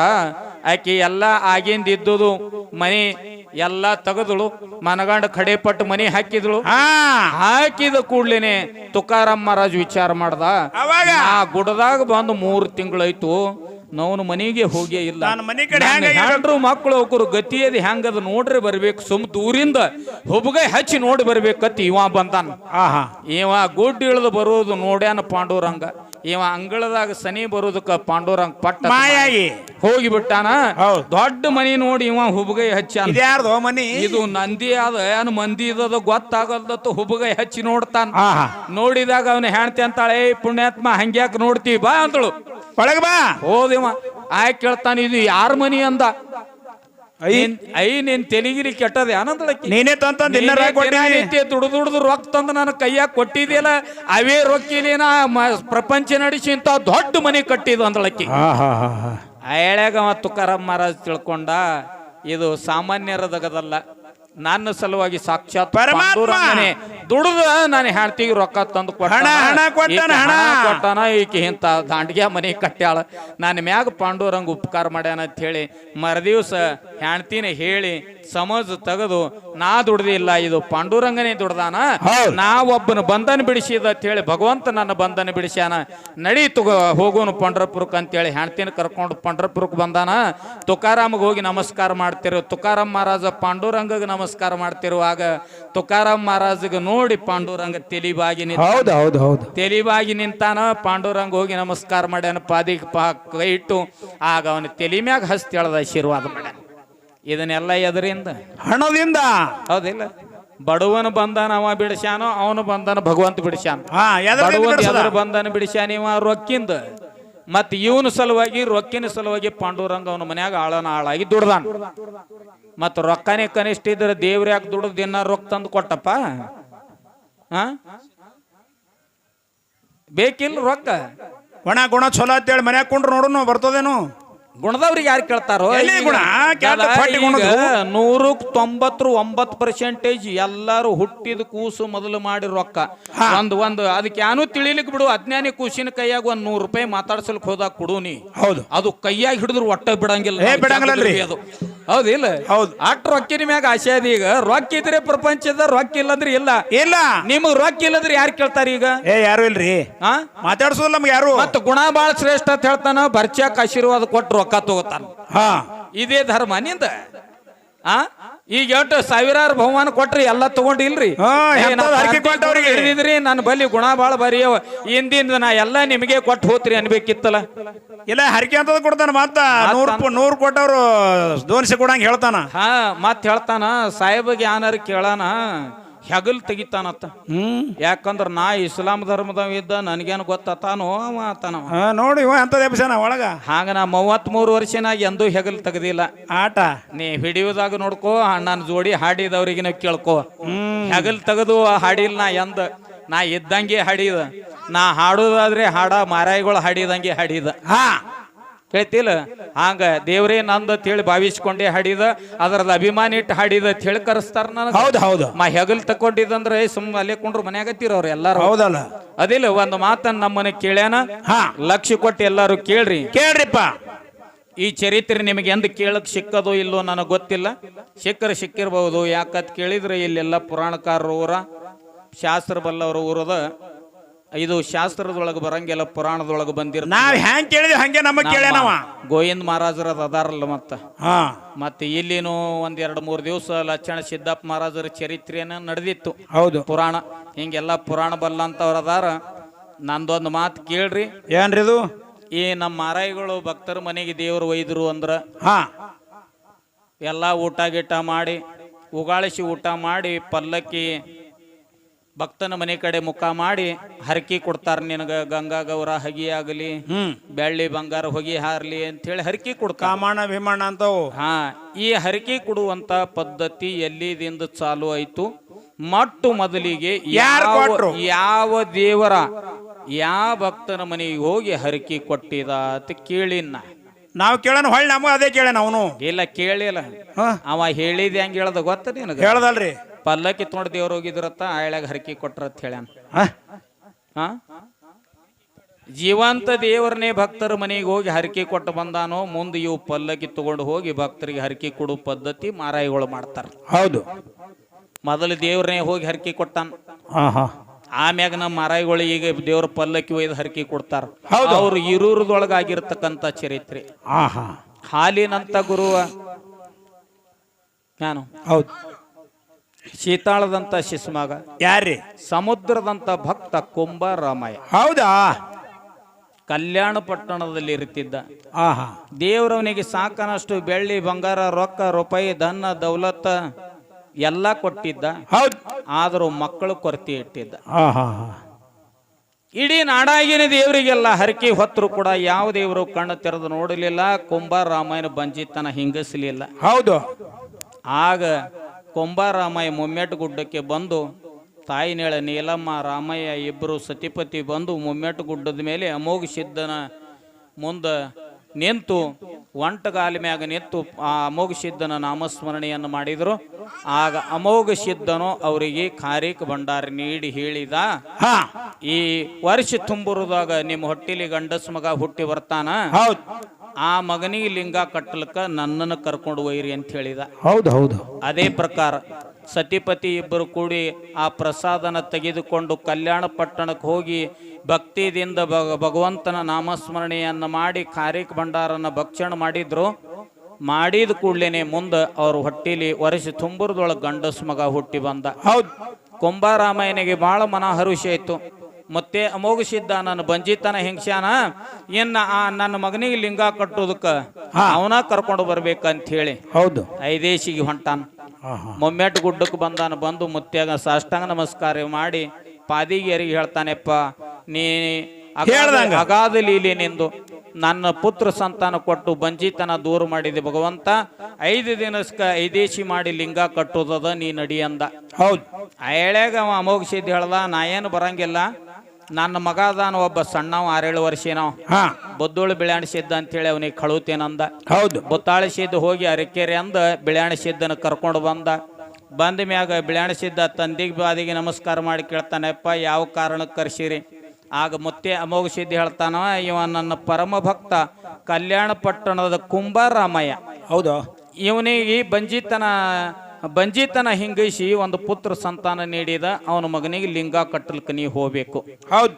ಆಕಿ ಎಲ್ಲಾ ಆಗಿಂದ ಇದ್ದುದು ಮನಿ ಎಲ್ಲಾ ತೆಗೆದಳು ಮನಗಂಡ ಕಡೆ ಪಟ್ಟು ಮನಿ ಹಾಕಿದಳು. ಹಾ. ಹಾಕಿದ ಕೂಡ್ಲೇನೆ ತುಕಾರಾಮ್ ಮಹಾರಾಜ್ ವಿಚಾರ ಮಾಡ್ದ ಅವಾಗ? ಆ ಗುಡದಾಗ ಬಂದು ಮೂರು ತಿಂಗಳಾಯ್ತು ನಾವು ಮನೆಗೆ ಹೋಗೇ ಇಲ್ಲ. ನಾನ್ ಮನೆ ಕಡೆ ಹ್ಯಾಂಗಾಗಿರ್ಬೇಕು? ಹೆಂಡ್ರು ಮಕ್ಕಳು ಹೋಗ್ರು ಗತಿಯದ ಹೆಂಗದ ನೋಡ್ರಿ ಬರ್ಬೇಕು. ಸುಮ್ ದೂರಿಂದ ಹುಬ್ಗೈ ಹಚ್ಚಿ ನೋಡಿ ಬರ್ಬೇಕತ್ ಇವ ಬಂದಾನ. ಆಹಾ. ಇವ ಗುಡ್ ಇಳಿದು ಬರೋದು ನೋಡ್ಯಾನ ಪಾಂಡೂರಂಗ. ಇವ ಅಂಗಳದಾಗ ಸನಿ ಬರೋದಕ್ಕ ಪಾಂಡೂರಂಗ ಪಟ್ಟ ಮಾಯಾಗಿ. ಹೋಗಿ ಬಿಟ್ಟಾನ. ದೊಡ್ಡ ಮನಿ ನೋಡಿ ಇವ ಹುಬ್ಗೈ ಹಚ್ಚಾನ ಮನಿ? ಇದು ನಂದಿ ಅದ ಏನು ಮಂದಿ ಇದ ಗೊತ್ತಾಗಲ್ದತ್ತು ಹುಬ್ಗೈ ಹಚ್ಚಿ ನೋಡ್ತಾನ. ನೋಡಿದಾಗ ಅವನ ಹೆಣ್ತಿ ಅಂತಾಳೆ ಏ ಪುಣ್ಯಾತ್ಮ ಹಂಗ್ಯಾಕ ನೋಡ್ತಿ ಬಾ ಅಂತಳು ಒಳಗ ಬಾ. ಹೋದಿವ ಆಯ್ ಕೇಳ್ತಾನೆ ಇದು ಯಾರ ಮನಿ ಅಂದ? ಐ ನೀನ್- ಐ ನಿನ್ ತೆಲಿಗಿರಿ ಕೆಟ್ಟದೆ ಆನಂದಳಕ್ಕಿ ನೀನೇ ತಂತಂದ್ ಇನ್ನರ ಕೊಟ್ಟಿನಿ ದುಡ್ದು ದುಡ್ದು ರೊಕ್ಕ ತಂದು ನನ್ನ ಕೈಯಾಗ ಕೊಟ್ಟಿದ್ಯಲ್ಲ ಅವೇ ರೊಕ್ಕಿಲಿನ ಪ್ರಪಂಚ ನಡೆಸಿ ಇಂತ ದೊಡ್ಡ ಮನೆ ಕಟ್ಟಿದ್ದು ಅಂದಳಕ್ಕಿ ಆಹಾ ಹಾ ಹಾ ಆ ಎಳ್ಯಾಗ ಅವ ತುಕಾರಾಮ್ ಮಹಾರಾಜ್ ತಿಳ್ಕೊಂಡ ಇದು ಸಾಮಾನ್ಯರದಗದಲ್ಲ ನನ್ನ ಸಲುವಾಗಿ ಸಾಕ್ಷಾತ್ ಪರಮಾತ್ಮ. ದುಡಿದ ನಾನು ಹೆಂಡತಿಗೆ ರೊಕ್ಕ ತಂದು ಕೊಟ್ಟಾನ. ಹಣ, ಹಣ ಕೊಟ್ಟಾನ, ಈಕೆ ಹಣ. ಕೊಟ್ಟಾನ ಈಕೆ ಇಂತ ದಾಂಡ್ಗ್ಯ ಮನೆ ಕಟ್ಟ್ಯಾಳ ನಾನು ಮ್ಯಾಗ ಪಾಂಡುರಂಗ ಉಪಕಾರ ಮಾಡ್ಯಾನ ಅಂತ ಹೇಳಿ ಮರದಿವ್ಸ ಹೆಂಡ್ತಿನ ಹೇಳಿ ಸಮಜ್ ತೆಗೆದು ನಾ ದುಡ್ದಿಲ್ಲ ಇದು ಪಾಂಡುರಂಗನೇ ದುಡ್ದಾನ. ನಾ ಒಬ್ಬನ ಬಂಧನ ಬಿಡಿಸಿದ ಅಂತ ಹೇಳಿ ಭಗವಂತ ನನ್ನ ಬಂಧನ ಬಿಡಿಸ್ಯಾನ. ನಡೀತು ಹೋಗೋನು ಪಂಡ್ರಪುರಕ್ಕೆ ಅಂತೇಳಿ ಹೆಣ್ತಿನ ಕರ್ಕೊಂಡು ಪಂಡ್ರಪುರಕ್ಕೆ ಬಂದಾನ. ತುಕಾರಾಮ್ಗೆ ಹೋಗಿ ನಮಸ್ಕಾರ ಮಾಡ್ತಿರು. ತುಕಾರಾಮ್ ಮಹಾರಾಜ ಪಾಂಡುರಂಗಗೆ ನಮಸ್ಕಾರ ಮಾಡ್ತಿರುವಾಗ ತುಕಾರಾಮ್ ಮಹಾರಾಜಗೆ ನೋಡಿ ಪಾಂಡುರಂಗ ತೆಲಿಬಾಗಿ ನಿಂತ ಹೌದು ಹೌದು ಹೌದು. ತೆಲಿಬಾಗಿ ನಿಂತಾನ. ಪಾಂಡುರಂಗ ಹೋಗಿ ನಮಸ್ಕಾರ ಮಾಡ್ಯಾನ. ಪಾದಿಗೆ ಪಾ ಕೈ ಇಟ್ಟು ಆಗ ಅವನ ತೆಲಿ ಮ್ಯಾಗ ಹಸ್ತಿ ಆಶೀರ್ವಾದ ಮಾಡ್ಯಾನ. ಇದನ್ನೆಲ್ಲ ಎದರಿಂದ. ಹಣದಿಂದ. ಹೌದಿಲ್ಲ. ಬಡವನ ಬಂದನ ಅವ ಬಿಡಿಸ್ಯಾನೋ ಅವನು ಬಂದನ ಭಗವಂತ ಬಿಡಿಸ್ಯಾನ. ಬಡವನ್? ಎದರ ಬಂಧನ ಬಿಡಿಸ್ಯಾನ ಇವ ರೊಕ್ಕಿಂದ. ಮತ್ ಇವನ ಸಲುವಾಗಿ ರೊಕ್ಕಿನ ಸಲುವಾಗಿ ಪಾಂಡುರಂಗ ಅವನ ಮನ್ಯಾಗ ಆಳನ ಆಳಾಗಿ ದುಡ್ದಾನ. ಮತ್ ರೊಕ್ಕನೇ ಕನಿಷ್ಠ ಇದ್ರೆ ದೇವ್ರ ಯಾಕೆ ದುಡ್ದು ದಿನ ರೊಕ್ಕ ತಂದು ಕೊಟ್ಟಪ್ಪ? ಹ? ಬೇಕಿಲ್ಲ ರೊಕ್ಕ. ಒಣ ಗುಣ ಚಲೋ ಅಂತೇಳಿ ಮನ್ಯಾಗ ಕುಂಡ್ರು ನೋಡೋನು ಬರ್ತದೇನು? ಗುಣದವ್ರಿಗೆ ಯಾರು ಕೇಳ್ತಾರೋ? ಎಲ್ಲಿ ಈಗ- ಗುಣ? ಕೆಟ್ಟ ಅಲ್ಲ, ಪಟ್ಟಿ ಈಗ ಗುಣದ್ದು. ನೂರಕ್ ತೊಂಬತ್ತರ ಒಂಬತ್ತು ಪರ್ಸೆಂಟೇಜ್ ಎಲ್ಲಾರು ಹುಟ್ಟಿದ ಕೂಸು ಮೊದಲು ಮಾಡಿ ರೊಕ್ಕ. ಒಂದ್ ಒಂದು ಅದಕ್ಕೆ ಯಾನು ತಿಳಿಲಿಕ್ ಬಿಡು. ಅಜ್ಞಾನಿ ಕೂಸಿನ ಕೈಯಾಗ ಒಂದ್ ನೂರು ರೂಪಾಯಿ ಮಾತಾಡ್ಸಲಿಕ್ಕೆ ಹೋದಾಗ ಕೊಡು ನೀ. ಹೌದು. ಅದು ಕೈಯಾಗ ಹಿಡಿದ್ರು ಒಟ್ಟ ಬಿಡಂಗಿಲ್ಲ ಏ, ಬಿಡಂಗಿಲ್ಲಲ್ರಿ. ಅದು ಹೌದಿಲ್ಲ ಹೌದು. ಅಟ್ ರೊಕ್ಕಿನ ಮ್ಯಾಗ ಆಸೆ ಅದ ಈಗ. ರೊಕ್ಕ ಇದ್ರೆ ಪ್ರಪಂಚದ ರೊಕ್ಕ ಇಲ್ಲಂದ್ರೆ ಇಲ್ಲ. ಇಲ್ಲ. ನಿಮಗ್ ರೊಕ್ಕ ಇಲ್ಲಂದ್ರೆ ಯಾರು ಕೇಳ್ತಾರ ಈಗ? ಏ ಯಾರು ಇಲ್ರಿ. ಆ? ಮಾತಾಡ್ಸೋದಿಲ್ಲ ನಮ್ಗೆ ಯಾರು. ಮತ್ತೆ ಗುಣ ಬಾಳ ಶ್ರೇಷ್ಠ ಅಂತ ಹೇಳ್ತಾನ. ಬರ್ಚಾಕ್ ಆಶೀರ್ವಾದ ಕೊಟ್ಟು ರೊಕ್ಕ. ತಗೋತಾನ ಹಾ. ಇದೇ ಧರ್ಮ ನಿಂದ. ಆ? ಈಗ ಎಷ್ಟು ಸಾವಿರಾರು ಬಹುಮಾನ ಕೊಟ್ರಿ ಎಲ್ಲ ತಗೊಂಡಿಲ್ರಿ. ಹಾ, ಎಂತದ್ ಹರಕೆ? ಹಿಡಿದಿದ್ರಿ ನನ್ನ ಬಲ್ಲಿ ಗುಣ ಬಾಳ ಬರೀ ಅವ ಇಂದಿಂದ ನಾ ಎಲ್ಲ ನಿಮಗೆ ಕೊಟ್ಟು ಹೋತ್ರಿ ಅನ್ಬೇಕಿತ್ತಲ್ಲ. ಇಲ್ಲ ಹರಕೆ ಅಂತ ಕೊಡ್ತಾನ ಮತ್ತ ನೂರ್ ಪ- ನೂರ್ ಕೊಟ್ಟವ್ರು ದೋನ್ಸೆ ಕೊಡಂಗ್ ಹೇಳ್ತಾನ. ಹಾ ಮತ್ ಹೇಳ್ತಾನ ಸಾಹೇಬಗೆ ಯಾನಾರು ಕೇಳಾನ. ಹೆಗಲ್ ತೆಗಿತಾನತ್ತ. ಹ್ಮ್. ಯಾಕಂದ್ರ ನಾ ಇಸ್ಲಾಂ ಧರ್ಮದವ ಇದ್ದ ನನಗೇನು ಗೊತ್ತಾನೋ ಅವ ಆತನವ ಹಾ ನೋಡಿ ಇವ ಎಂತದ ಎಬ್ಸನ ಒಳಗ? ಹಾಗ ನಾ ಮೂವತ್ ಮೂರು ವರ್ಷನಾಗ ಎಂದೂ ಹೆಗಲ್ ತೆಗ್ದಿಲ್ಲ. ಆಟ? ನೀ ಹಿಡಿಯೋದಾಗ ನೋಡ್ಕೋ ಅಣ್ಣನ ಜೋಡಿ ಹಾಡಿದವ್ರಿಗೆ ನಾವು ಕೇಳ್ಕೋ. ಹ್ಮ್. ಹೆಗಲ್ ತೆಗೆದು ಹಾಡಿಲ್ ನಾ ಎಂದ ನಾ ಇದ್ದಂಗೆ ಹಾಡಿದ. ನಾ ಹಾಡೋದಾದ್ರೆ ಹಾಡ ಮಾರಾಯಿಗಳು ಹಾಡಿದಂಗೆ ಹಾಡಿದ. ಹಾ. ಕೇಳ್ತಿಲ್ಲ? ಹಂಗ ದೇವ್ರೇ ನಂದ ತಿಳಿ ಭಾವಿಸ್ಕೊಂಡೆ ಹಾಡಿದ ಅದರದ ಅಭಿಮಾನ ಇಟ್ಟು ಹಾಡಿದ ತಿಳಿ ಕರೆಸ್ತಾರ ನನ್ ಹೌದು ಹೌದು. ಮಾ ಹೆಗಲ್ ತಕೊಂಡಿದ್ರೆ ಸುಮ್ಮ ಅಲ್ಲೇ ಕೊಂಡ್ರು ಮನ್ಯಾಗತ್ತಿರವ್ರು ಎಲ್ಲಾರು. ಹೌದಲ್ಲ. ಅದಿಲ್ಲ ಒಂದು ಮಾತನ್ನ ನಮ್ಮನೆ ಕೇಳ್ಯಾನ? ಹಾ. ಲಕ್ಷ ಕೊಟ್ಟು ಎಲ್ಲಾರು ಕೇಳ್ರಿ. ಕೇಳ್ರಿಪ್ಪ. ಈ ಚರಿತ್ರೆ ನಿಮಗೆ ಎಂದು ಕೇಳಕ್ ಸಿಕ್ಕದೋ ಇಲ್ಲೋ ನನಗೆ ಗೊತ್ತಿಲ್ಲ. ಸಿಕ್ಕರೆ ಸಿಕ್ಕಿರ್ಬಹುದು ಯಾಕತ್ ಕೇಳಿದ್ರೆ ಇಲ್ಲೆಲ್ಲ ಪುರಾಣಕಾರರು ಊರ ಶಾಸ್ತ್ರ ಬಲ್ಲವರ ಊರದ ಇದು ಶಾಸ್ತ್ರದೊಳಗೆ ಬರಂಗಿಲ್ಲ ಪುರಾಣದೊಳಗೆ ಬಂದಿರ ನಾವ್ ಹೆಂಗ್ ಕೇಳಿದ್ವಿ ಹಂಗೆ ನಮಗ್ ಕೇಳ್ಯಾನವ ಗೋವಿಂದ ಮಹಾರಾಜರ ಅದಾರಲ್ಲ ಮತ್ತ? ಹಾ. ಮತ್ತೆ ಇಲ್ಲಿನೂ ಒಂದ್ ಎರಡು ಮೂರು ದಿವಸ ಲಕ್ಷಣ ಸಿದ್ದಪ್ಪ ಮಹಾರಾಜರ ಚರಿತ್ರೆಯನ್ನ ನಡೆದಿತ್ತು. ಹೌದು. ಪುರಾಣ ಹಿಂಗೆಲ್ಲ ಪುರಾಣ ಬಲ್ಲಂತವ್ರು ಅದಾರ. ನಂದೊಂದು ಮಾತು ಕೇಳ್ರಿ. ಏನ್ರಿ ಇದು? ಈ ನಮ್ಮ ಮಾರಾಯಿಗಳು ಭಕ್ತರ ಮನೆಗೆ ದೇವರು ಒಯ್ದರು ಅಂದ್ರ ಹಾ. ಎಲ್ಲಾ ಊಟ ಗೀಟ ಮಾಡಿ ಉಗಾಳಿಸಿ ಊಟ ಮಾಡಿ ಪಲ್ಲಕ್ಕಿ ಭಕ್ತನ ಮನೆ ಕಡೆ ಮುಖ ಮಾಡಿ ಹರಕಿ ಕೊಡ್ತಾರ ನಿನಗ ಗಂಗಾ ಗೌರ ಹಗಿ ಆಗಲಿ ಹ್ಮ್. ಬೆಳ್ಳಿ ಬಂಗಾರ ಹೊಗಿ ಹಾರ್ಲಿ ಅಂತೇಳಿ ಹರಕಿ ಕೊಡ್ತಾರ. ಕಾಮಾಣ ಭೀಮಣ್ಣ ಅಂತವು. ಹಾ ಈ ಹರಕಿ ಕೊಡುವಂತ ಪದ್ಧತಿ ಎಲ್ಲಿದಿಂದ ಚಾಲು ಆಯ್ತು? ಮಟ್ಟು ಮೊದಲಿಗೆ ಯಾರ್ ಯಾವ- ಕೊಟ್ರು? ಯಾವ ದೇವರ ಯಾವ ಭಕ್ತನ ಮನೆಗೆ ಹೋಗಿ ಹರಕಿ ಕೊಟ್ಟಿದ ಅಂತ ಕೇಳಿನ ನಾವ್ ಕೇಳೋಣ ಹೊಳ್ಳಿ ನಮಗ ಅದೇ ಕೇಳೋಣ ಅವನು. ಇಲ್ಲ ಕೇಳಿಲ್ಲ. ಹಾ? ಅವ ಹೇಳಿದ ಹೆಂಗ್ ಹೇಳ್ದ ಗೊತ್ತ ನಿನಗ? ಹೇಳ್ದಲ್ರಿ. ಪಲ್ಲಕ್ಕಿ ತೊಗೊಂಡು ದೇವ್ರ ಹೋಗಿದ್ರತ್ತ ಆಳ್ಯಾಗ ಹರಕಿ ಕೊಟ್ರತ್ ಹೇಳ್ಯಾನ. ಹಾ? ಜೀವಂತ ದೇವರನ್ನೇ ಭಕ್ತರ ಮನೆಗೆ ಹೋಗಿ ಹರಕೆ ಕೊಟ್ಟು ಬಂದಾನೋ ಮುಂದೆ ಇವು ಪಲ್ಲಕ್ಕಿ ತಗೊಂಡು ಹೋಗಿ ಭಕ್ತರಿಗೆ ಹರಕೆ ಕೊಡು ಪದ್ಧತಿ ಮಾರಾಯಿಗಳು ಮಾಡ್ತಾರ. ಹೌದು. ಮೊದಲು ದೇವ್ರನ್ನೇ ಹೋಗಿ ಹರಕೆ ಕೊಟ್ಟಾನ. ಹಾ ಹಾ. ಆಮ್ಯಾಗ ನಮ್ಮ ಮಾರಾಯಿಗಳು ಈಗ ದೇವ್ರ ಪಲ್ಲಕ್ಕಿ ಒಯ್ದು ಹರಕೆ ಕೊಡ್ತಾರ. ಹೌದು. ಅವ್ರು ಇರೂರದೊಳಗಾಗಿರ್ತಕ್ಕಂಥ ಚರಿತ್ರೆ. ಹಾಲಿನಂತ ಗುರುವ. ನಾನು ಹೌದು. ಶೀತಾಳದಂತ ಶಿಸ್ಮಗ ಯಾರಿ ಸಮುದ್ರದಂತ ಭಕ್ತ ಕುಂಭರಾಮಯ್ಯ ಹೌದಾ? ಕಲ್ಯಾಣ ಪಟ್ಟಣದಲ್ಲಿ ಇರುತ್ತಿದ್ದ. ಆಹಾ. ದೇವರವನಿಗೆ ಸಾಕನಷ್ಟು ಬೆಳ್ಳಿ ಬಂಗಾರ ರೊಕ್ಕ ರೂಪಾಯಿ ಧನ ದೌಲತ್ತ ಎಲ್ಲ ಕೊಟ್ಟಿದ್ದ. ಹೌದು. ಆದರೂ ಮಕ್ಕಳು ಕೊರತೆ ಇಟ್ಟಿದ್ದ. ಆಹಾ. ಇಡೀ ನಾಡಾಗಿನ ದೇವರಿಗೆಲ್ಲ ಹರಕೆ ಹೊತ್ತರು ಕೂಡ ಯಾವ ದೇವರು ಕಣ್ಣು ತೆರೆದು ನೋಡಲಿಲ್ಲ ಕುಂಭರಾಮಾಯಣ ಬಂಜಿತನ ಹಿಂಗಸಲಿಲ್ಲ. ಹೌದು. ಆಗ ಕುಂಭರಾಮಯ್ಯ ಮುಮ್ಮೆಟ್ಟು ಗುಡ್ಡಕ್ಕೆ ಬಂದು ತಾಯಿನೇಳ ನೀಲಮ್ಮ ರಾಮಯ್ಯ ಇಬ್ಬರು ಸತಿಪತಿ ಬಂದು ಮುಮ್ಮೆಟ್ಟುಗುಡ್ಡದ ಮೇಲೆ ಅಮೋಘ ಸಿದ್ಧನ ಮುಂದೆ ನಿಂತು ಒಂಟಗಾಲಿ ಮ್ಯಾಗ ನಿಂತು ಆ ಅಮೋಘ ಸಿದ್ಧನ ನಾಮಸ್ಮರಣೆಯನ್ನು ಮಾಡಿದರು. ಆಗ ಅಮೋಘ ಸಿದ್ಧನು ಅವರಿಗೆ ಖಾರಿಕ ಭಂಡಾರ ನೀಡಿ ಹೇಳಿದ ಈ ವರ್ಷ ತುಂಬುರದಾಗ ನಿಮ್ಮ ಹೊಟ್ಟಿಲಿ ಗಂಡಸ್ ಮಗ ಹುಟ್ಟಿ ಬರ್ತಾನ? ಹೌದ್. ಆ ಮಗನಿಗೆ ಲಿಂಗ ಕಟ್ಟಲಕ್ಕ ನನ್ನನ್ನು ಕರ್ಕೊಂಡು ಒಯ್ಯಿರಿ ಅಂತ ಹೇಳಿದ. ಹೌದು ಹೌದು. ಅದೇ ಪ್ರಕಾರ ಸತಿಪತಿ ಇಬ್ಬರು ಕೂಡಿ ಆ ಪ್ರಸಾದನ ತೆಗೆದುಕೊಂಡು ಕಲ್ಯಾಣ ಪಟ್ಟಣಕ್ಕೆ ಹೋಗಿ ಭಕ್ತಿದಿಂದ ಭಗ ಭಗವಂತನ ನಾಮಸ್ಮರಣೆಯನ್ನು ಮಾಡಿ ಖಾರಿಕ್ ಭಂಡಾರನ ಭಕ್ಷಣ ಮಾಡಿದ್ರು. ಮಾಡಿದ ಕೂಡ್ಲೇನೆ ಮುಂದೆ ಅವ್ರ ಹೊಟ್ಟಿಲಿ ಒರೆಸಿ ತುಂಬುರದೊಳಗೆ ಗಂಡಸ್ ಮಗ ಹುಟ್ಟಿ ಬಂದ. ಹೌದು. ಕುಂಬಾರಾಮಯ್ಯನಿಗೆ ಬಹಳ ಮನಹರುಷ ಆಯ್ತು. ಮತ್ತೆ ಅಮೋಘಸಿದ್ದ ನನ್ನ ಬಂಜಿತನ ಹಿಂಗ್ಸ್ಯಾನ? ಇನ್ನ ಆ ನನ್ನ ಮಗನಿಗೆ ಲಿಂಗ ಕಟ್ಟೋದಕ್ಕ ಅವನ ಕರ್ಕೊಂಡು ಬರ್ಬೇಕಂತ ಹೇಳಿ ಹೌದು. ಐದೇಶಿಗೆ ಹೊಂಟಾನ. ಮೊಮ್ಮೆಟ್ ಗುಡ್ಡಕ್ಕೆ ಬಂದಾನ ಬಂದು ಮುತ್ಯಾಗ ಸಾಷ್ಟಾಂಗ ನಮಸ್ಕಾರ ಮಾಡಿ ಪಾದಿಗೆಯರಿಗೆ ಹೇಳ್ತಾನೆಪ್ಪ ನೀ ಅಗಾಧ- ಲೀಲೆ ನಿಂದು. ನನ್ನ ಪುತ್ರ ಸಂತಾನ ಕೊಟ್ಟು ಬಂಜಿತನ ದೂರ ಮಾಡಿದೆ ಭಗವಂತ. ಐದು ದಿನಸ್ಕ ಐದೇಶಿ ಮಾಡಿ ಲಿಂಗ ಕಟ್ಟೋದದ ನೀ ನಡಿ ಅಂದ. ಹೌದು. ಆ ಹೇಳಾಗ ಅವ ಅಮೋಘ ಸಿದ್ಧ ಹೇಳ್ದ ನಾ ಏನು ಬರಂಗಿಲ್ಲ. ನನ್ನ ಮಗ ಅದಾನ ಒಬ್ಬ ಸಣ್ಣವ ಆರೇಳು ವರ್ಷನವ ಹಾ. ಬದ್ದೋಳು ಅಂತ ಹೇಳಿ ಅವನಿಗೆ ಕಳುತೇನಂದ ಹೌದು. ಬುತ್ತಾಳಿಸಿದ್ದು ಹೋಗಿ ಅರಕೆರೆ ಅಂದ ಬಿಳ್ಯಾಣಿಸಿದ್ದನ ಕರ್ಕೊಂಡು ಬಂದ. ಬಂದ ಮ್ಯಾಗ ಬಿಳ್ಯಾಣಿಸಿದ್ದ ತಂದಿಗೆ ಬಾದಿಗೆ ನಮಸ್ಕಾರ ಮಾಡಿ ಕೇಳ್ತಾನೆಪ್ಪ ಯಾವ ಕಾರಣಕ್ಕೆ ಕರ್ಸಿರಿ? ಆಗ ಮತ್ತೆ ಅಮೋಘ ಸಿದ್ಧಿ ಹೇಳ್ತಾನ ಇವ ನನ್ನ ಪರಮ ಭಕ್ತ ಕಲ್ಯಾಣ ಪಟ್ಟಣದ ಕುಂಭರಾಮಯ್ಯ ಹೌದು. ಇವನಿಗೆ ಬಂಜಿತನ ಬಂಜಿತನ ಹಿಂಗೈಸಿ ಒಂದು ಪುತ್ರ ಸಂತಾನ ನೀಡಿದ ಅವನ ಮಗನಿಗೆ ಲಿಂಗ ಕಟ್ಟಲಿಕ್ಕೆ ನೀ ಹೋಗ್ಬೇಕು. ಹೌದು.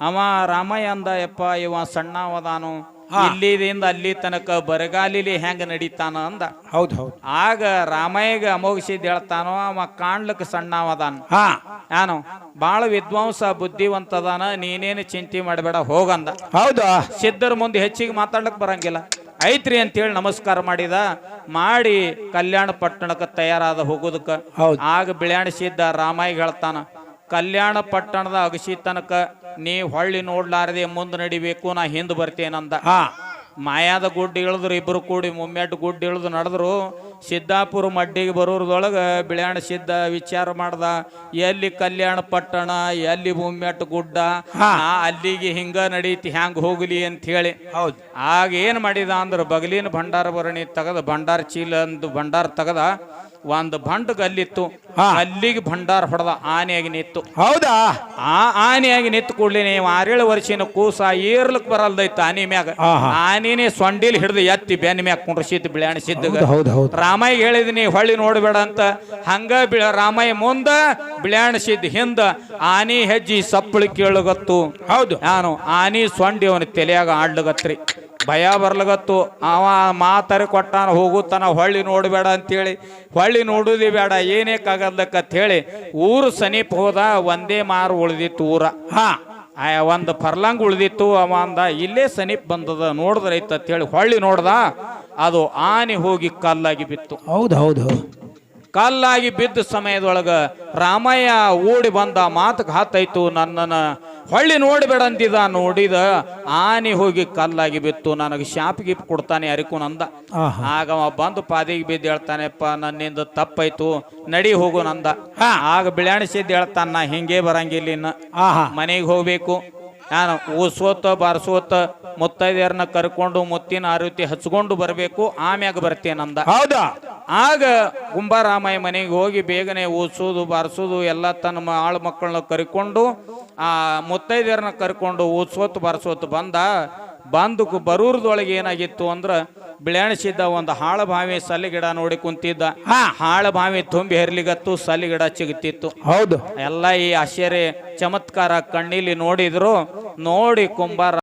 ಅವ ರಾಮಯ್ಯ ಅಂದ ಯಪ್ಪ ಇವ ಸಣ್ಣವದಾನು ಇಲ್ಲಿದಿಂದ ಅಲ್ಲಿ ತನಕ ಬರಗಾಲಿಲಿ ಹೆಂಗ ನಡೀತಾನ ಅಂದ. ಹೌದು ಹೌದು. ಆಗ ರಾಮಯ್ಯಗ ಅಮೋಘಿಸಿದ್ ಹೇಳ್ತಾನೋ ಅವ ಕಾಣ್ಲಿಕ್ಕೆ ಸಣ್ಣವದಾನ ಹಾ. ನಾನು ಬಾಳ ವಿದ್ವಾಂಸ ಬುದ್ಧಿವಂತದಾನ ನೀನೇನು ಚಿಂತೆ ಮಾಡಬೇಡ ಹೋಗಂದ. ಹೌದು? ಸಿದ್ಧರ ಮುಂದೆ ಹೆಚ್ಚಿಗೆ ಮಾತಾಡ್ಲಿಕ್ ಬರಂಗಿಲ್ಲ. ಐತ್ರಿ ಅಂತೇಳಿ ನಮಸ್ಕಾರ ಮಾಡಿದ. ಮಾಡಿ ಕಲ್ಯಾಣ ಪಟ್ಟಣಕ್ಕೆ ತಯಾರಾದ ಹೋಗೋದಕ್ಕ. ಆಗ ಬಿಳ್ಯಾಣಿಸಿದ್ದ ರಾಮಾಯಿಗೆ ಹೇಳ್ತಾನ ಕಲ್ಯಾಣ ಪಟ್ಟಣದ ಅಗಸಿ ತನಕ ನೀ ಹೊಳ್ಳಿ ನೋಡ್ಲಾರದೆ ಮುಂದೆ ನಡಿಬೇಕು ನಾ ಹಿಂದೆ ಬರ್ತೇನಂದ. ಮಾಯಾದ ಗುಡ್ಡ ಇಳಿದ್ರು ಇಬ್ಬರು ಕೂಡಿ ಮುಮ್ಮೆಟ್ಟು ಗುಡ್ಡ ಇಳಿದು ನಡೆದ್ರು. ಸಿದ್ದಾಪುರ ಮಡ್ಡಿಗೆ ಬರೋದ್ರೊಳಗೆ ಬಿಳ್ಯಾಣ ಸಿದ್ಧ ವಿಚಾರ ಮಾಡ್ದ. ಎಲ್ಲಿ ಕಲ್ಯಾಣ ಪಟ್ಟಣ ಎಲ್ಲಿ ಮುಮ್ಮೆಟ್ಟು ಗುಡ್ಡ. ಅಲ್ಲಿಗೆ ಹಿಂಗ ನಡೀತಿ ಹ್ಯಾಂಗ ಹೋಗ್ಲಿ ಅಂತ ಹೇಳಿ. ಹೌದು. ಆಗ ಏನ್ ಮಾಡಿದ ಅಂದ್ರೆ ಬಗಲಿನ ಭಂಡಾರ ಭರಣಿ ತೆಗದ ಭಂಡಾರ ಚೀಲ ಅಂದು ಭಂಡಾರ ತೆಗದ. ಒಂದು ಭಂಡ ಗಲ್ಲಿತ್ತು ಹಾ. ಅಲ್ಲಿಗೆ ಭಂಡಾರ ಹೊಡೆದ ಆನೆಯಾಗಿ ನಿತ್ತು ಹೌದಾ? ಆ ಆನೆಯಾಗಿ ನಿಂತು ಕೂಡಲೇ ನೀವು ಆರೇಳು ವರ್ಷಿನ ಕೂಸ ಏರ್ಲಕ್ ಬರಲ್ದೈತ ಆನೆ ಮ್ಯಾಗ. ಆಹಾ. ಆನೆನೇ ಸೊಂಡಿಲ್ ಹಿಡಿದು ಎತ್ತಿ ಬೆನ್ನ ಮ್ಯಾಗ ಕುಂಡ್ರಸಿದ್ದು ಬಿಳಿಯಾಣಿಸಿದ್ದು ಹೌದು ಹೌದು ರಾಮಯ್ಯ ಹೇಳಿದ್ನಿ ಹೊಳ್ಳಿ ನೋಡ್ಬೇಡ ಅಂತ. ಹಂಗ ಬಿಳ ರಾಮಯ್ಯ ಮುಂದ ಬಿಳ್ಯಾಣಿಸಿದ್ ಹಿಂದ ಆನಿ ಹೆಜ್ಜಿ ಸಪ್ಪಳಿ ಕೇಳಗತ್ತು. ಹೌದು. ನಾನು ಆನಿ ಸೊಂಡಿ ಅವನ ತಲೆಯಾಗ ಆಡ್ಲಗತ್ರಿ. ಭಯ ಬರ್ಲಗತ್ತು. ಅವ ಮಾತರಿ ಕೊಟ್ಟಾನ ಹೋಗುತ್ತಾನ ಹೊಳ್ಳಿ ನೋಡಬೇಡ ಅಂತೇಳಿ. ಹೊಳ್ಳಿ ನೋಡುದಿ ಬೇಡ ಏನೇಕಾಗಲ್ಲಕ್ಕಂತ ಹೇಳಿ ಊರು ಸಮೀಪ ಹೋದ ಒಂದೇ ಮಾರು ಉಳಿದಿತ್ತು ಊರ. ಹಾ ಆ ಒಂದು ಫರ್ಲಾಂಗ್ ಉಳಿದಿತ್ತು ಅವ ಅಂದ ಇಲ್ಲೇ ಸಮೀಪ ಬಂದದ ನೋಡಿದ್ರೈತ ಅಂತ ಹೇಳಿ ಹೊಳ್ಳಿ ನೋಡ್ದ ಅದು ಆನೆ ಹೋಗಿ ಕಲ್ಲಾಗಿ ಬಿತ್ತು. ಹೌದು ಹೌದು ಕಲ್ಲಾಗಿ ಬಿದ್ದ ಸಮಯದೊಳಗ ರಾಮಯ್ಯ ಓಡಿ ಬಂದ ಮಾತಕ್ಕೆ ಹಾತಾಯ್ತು ನನ್ನನ್ನ ಹೊಳ್ಳಿ ನೋಡಿಬೇಡ ಅಂತಿದ ನೋಡಿದ ಆನೆ ಹೋಗಿ ಕಲ್ಲಾಗಿ ಬಿತ್ತು. ನನಗೆ ಶಾಪ್ ಗಿಪ್ ಕೊಡ್ತಾನೆ ಅರಿಕು ನಂದ. ಆಗ ಅವ ಬಂದು ಪಾದಿಗೆ ಬಿದ್ದು ಹೇಳ್ತಾನೆಪ್ಪ ನನ್ನಿಂದ ತಪ್ಪಾಯ್ತು ನಡಿ ಹೋಗು ನಂದ. ಆಗ ಬಿಳ್ಯಾಣಿಸಿದ್ದು ಹೇಳ್ತಾನ ನಾ ಹಿಂಗೆ ಬರಂಗಿಲ್ಲ ಇನ್ನ. ಆಹಾ. ಮನೆಗೆ ಹೋಗ್ಬೇಕು. ನಾನು ಊಸೋತ ಬಾರಿಸೋತ ಮುತ್ತೈದೆಯರನ್ನ ಕರ್ಕೊಂಡು ಮುತ್ತಿನ ಆರತಿ ಹಚ್ಕೊಂಡು ಬರಬೇಕು. ಆಮ್ಯಾಗ ಬರ್ತೇನಂದ ಹೌದಾ? ಆಗ ಕುಂಬಾರಾಮಯ್ಯ ಮನೆಗೆ ಹೋಗಿ ಬೇಗನೆ ಓದಿಸೋದು ಬಾರಿಸೋದು ಎಲ್ಲ ತನ್ನ ಆಳು ಮಕ್ಕಳನ್ನ ಕರ್ಕೊಂಡು ಆ ಮುತ್ತೈದೆಯರನ್ನ ಕರ್ಕೊಂಡು ಊಸೋತ್ ಬಾರಿಸೋತ್ ಬಂದ. ಬಂದು ಬರೂರ್ದೊಳಗೆ ಏನಾಗಿತ್ತು ಅಂದ್ರೆ ಬಿಳಾಣಿಸಿದ್ದ ಒಂದು ಹಾಳ ಬಾವಿ ಸಲ್ಲಿಗಿಡ ನೋಡಿ ಕುಂತಿದ್ದ. ಹಾ. ಹಾಳ ಬಾವಿ ತುಂಬಿ ಹೆರ್ಲಿಗತ್ತು ಸಲ್ಲಿಗಿಡ ಚಿಗುತ್ತಿತ್ತು ಹೌದು. ಎಲ್ಲ ಈ ಆಶ್ಚರ್ಯ ಚಮತ್ಕಾರ ಕಣ್ಣಿಲಿ ನೋಡಿದ್ರು. ನೋಡಿ ಕುಂಬಾರ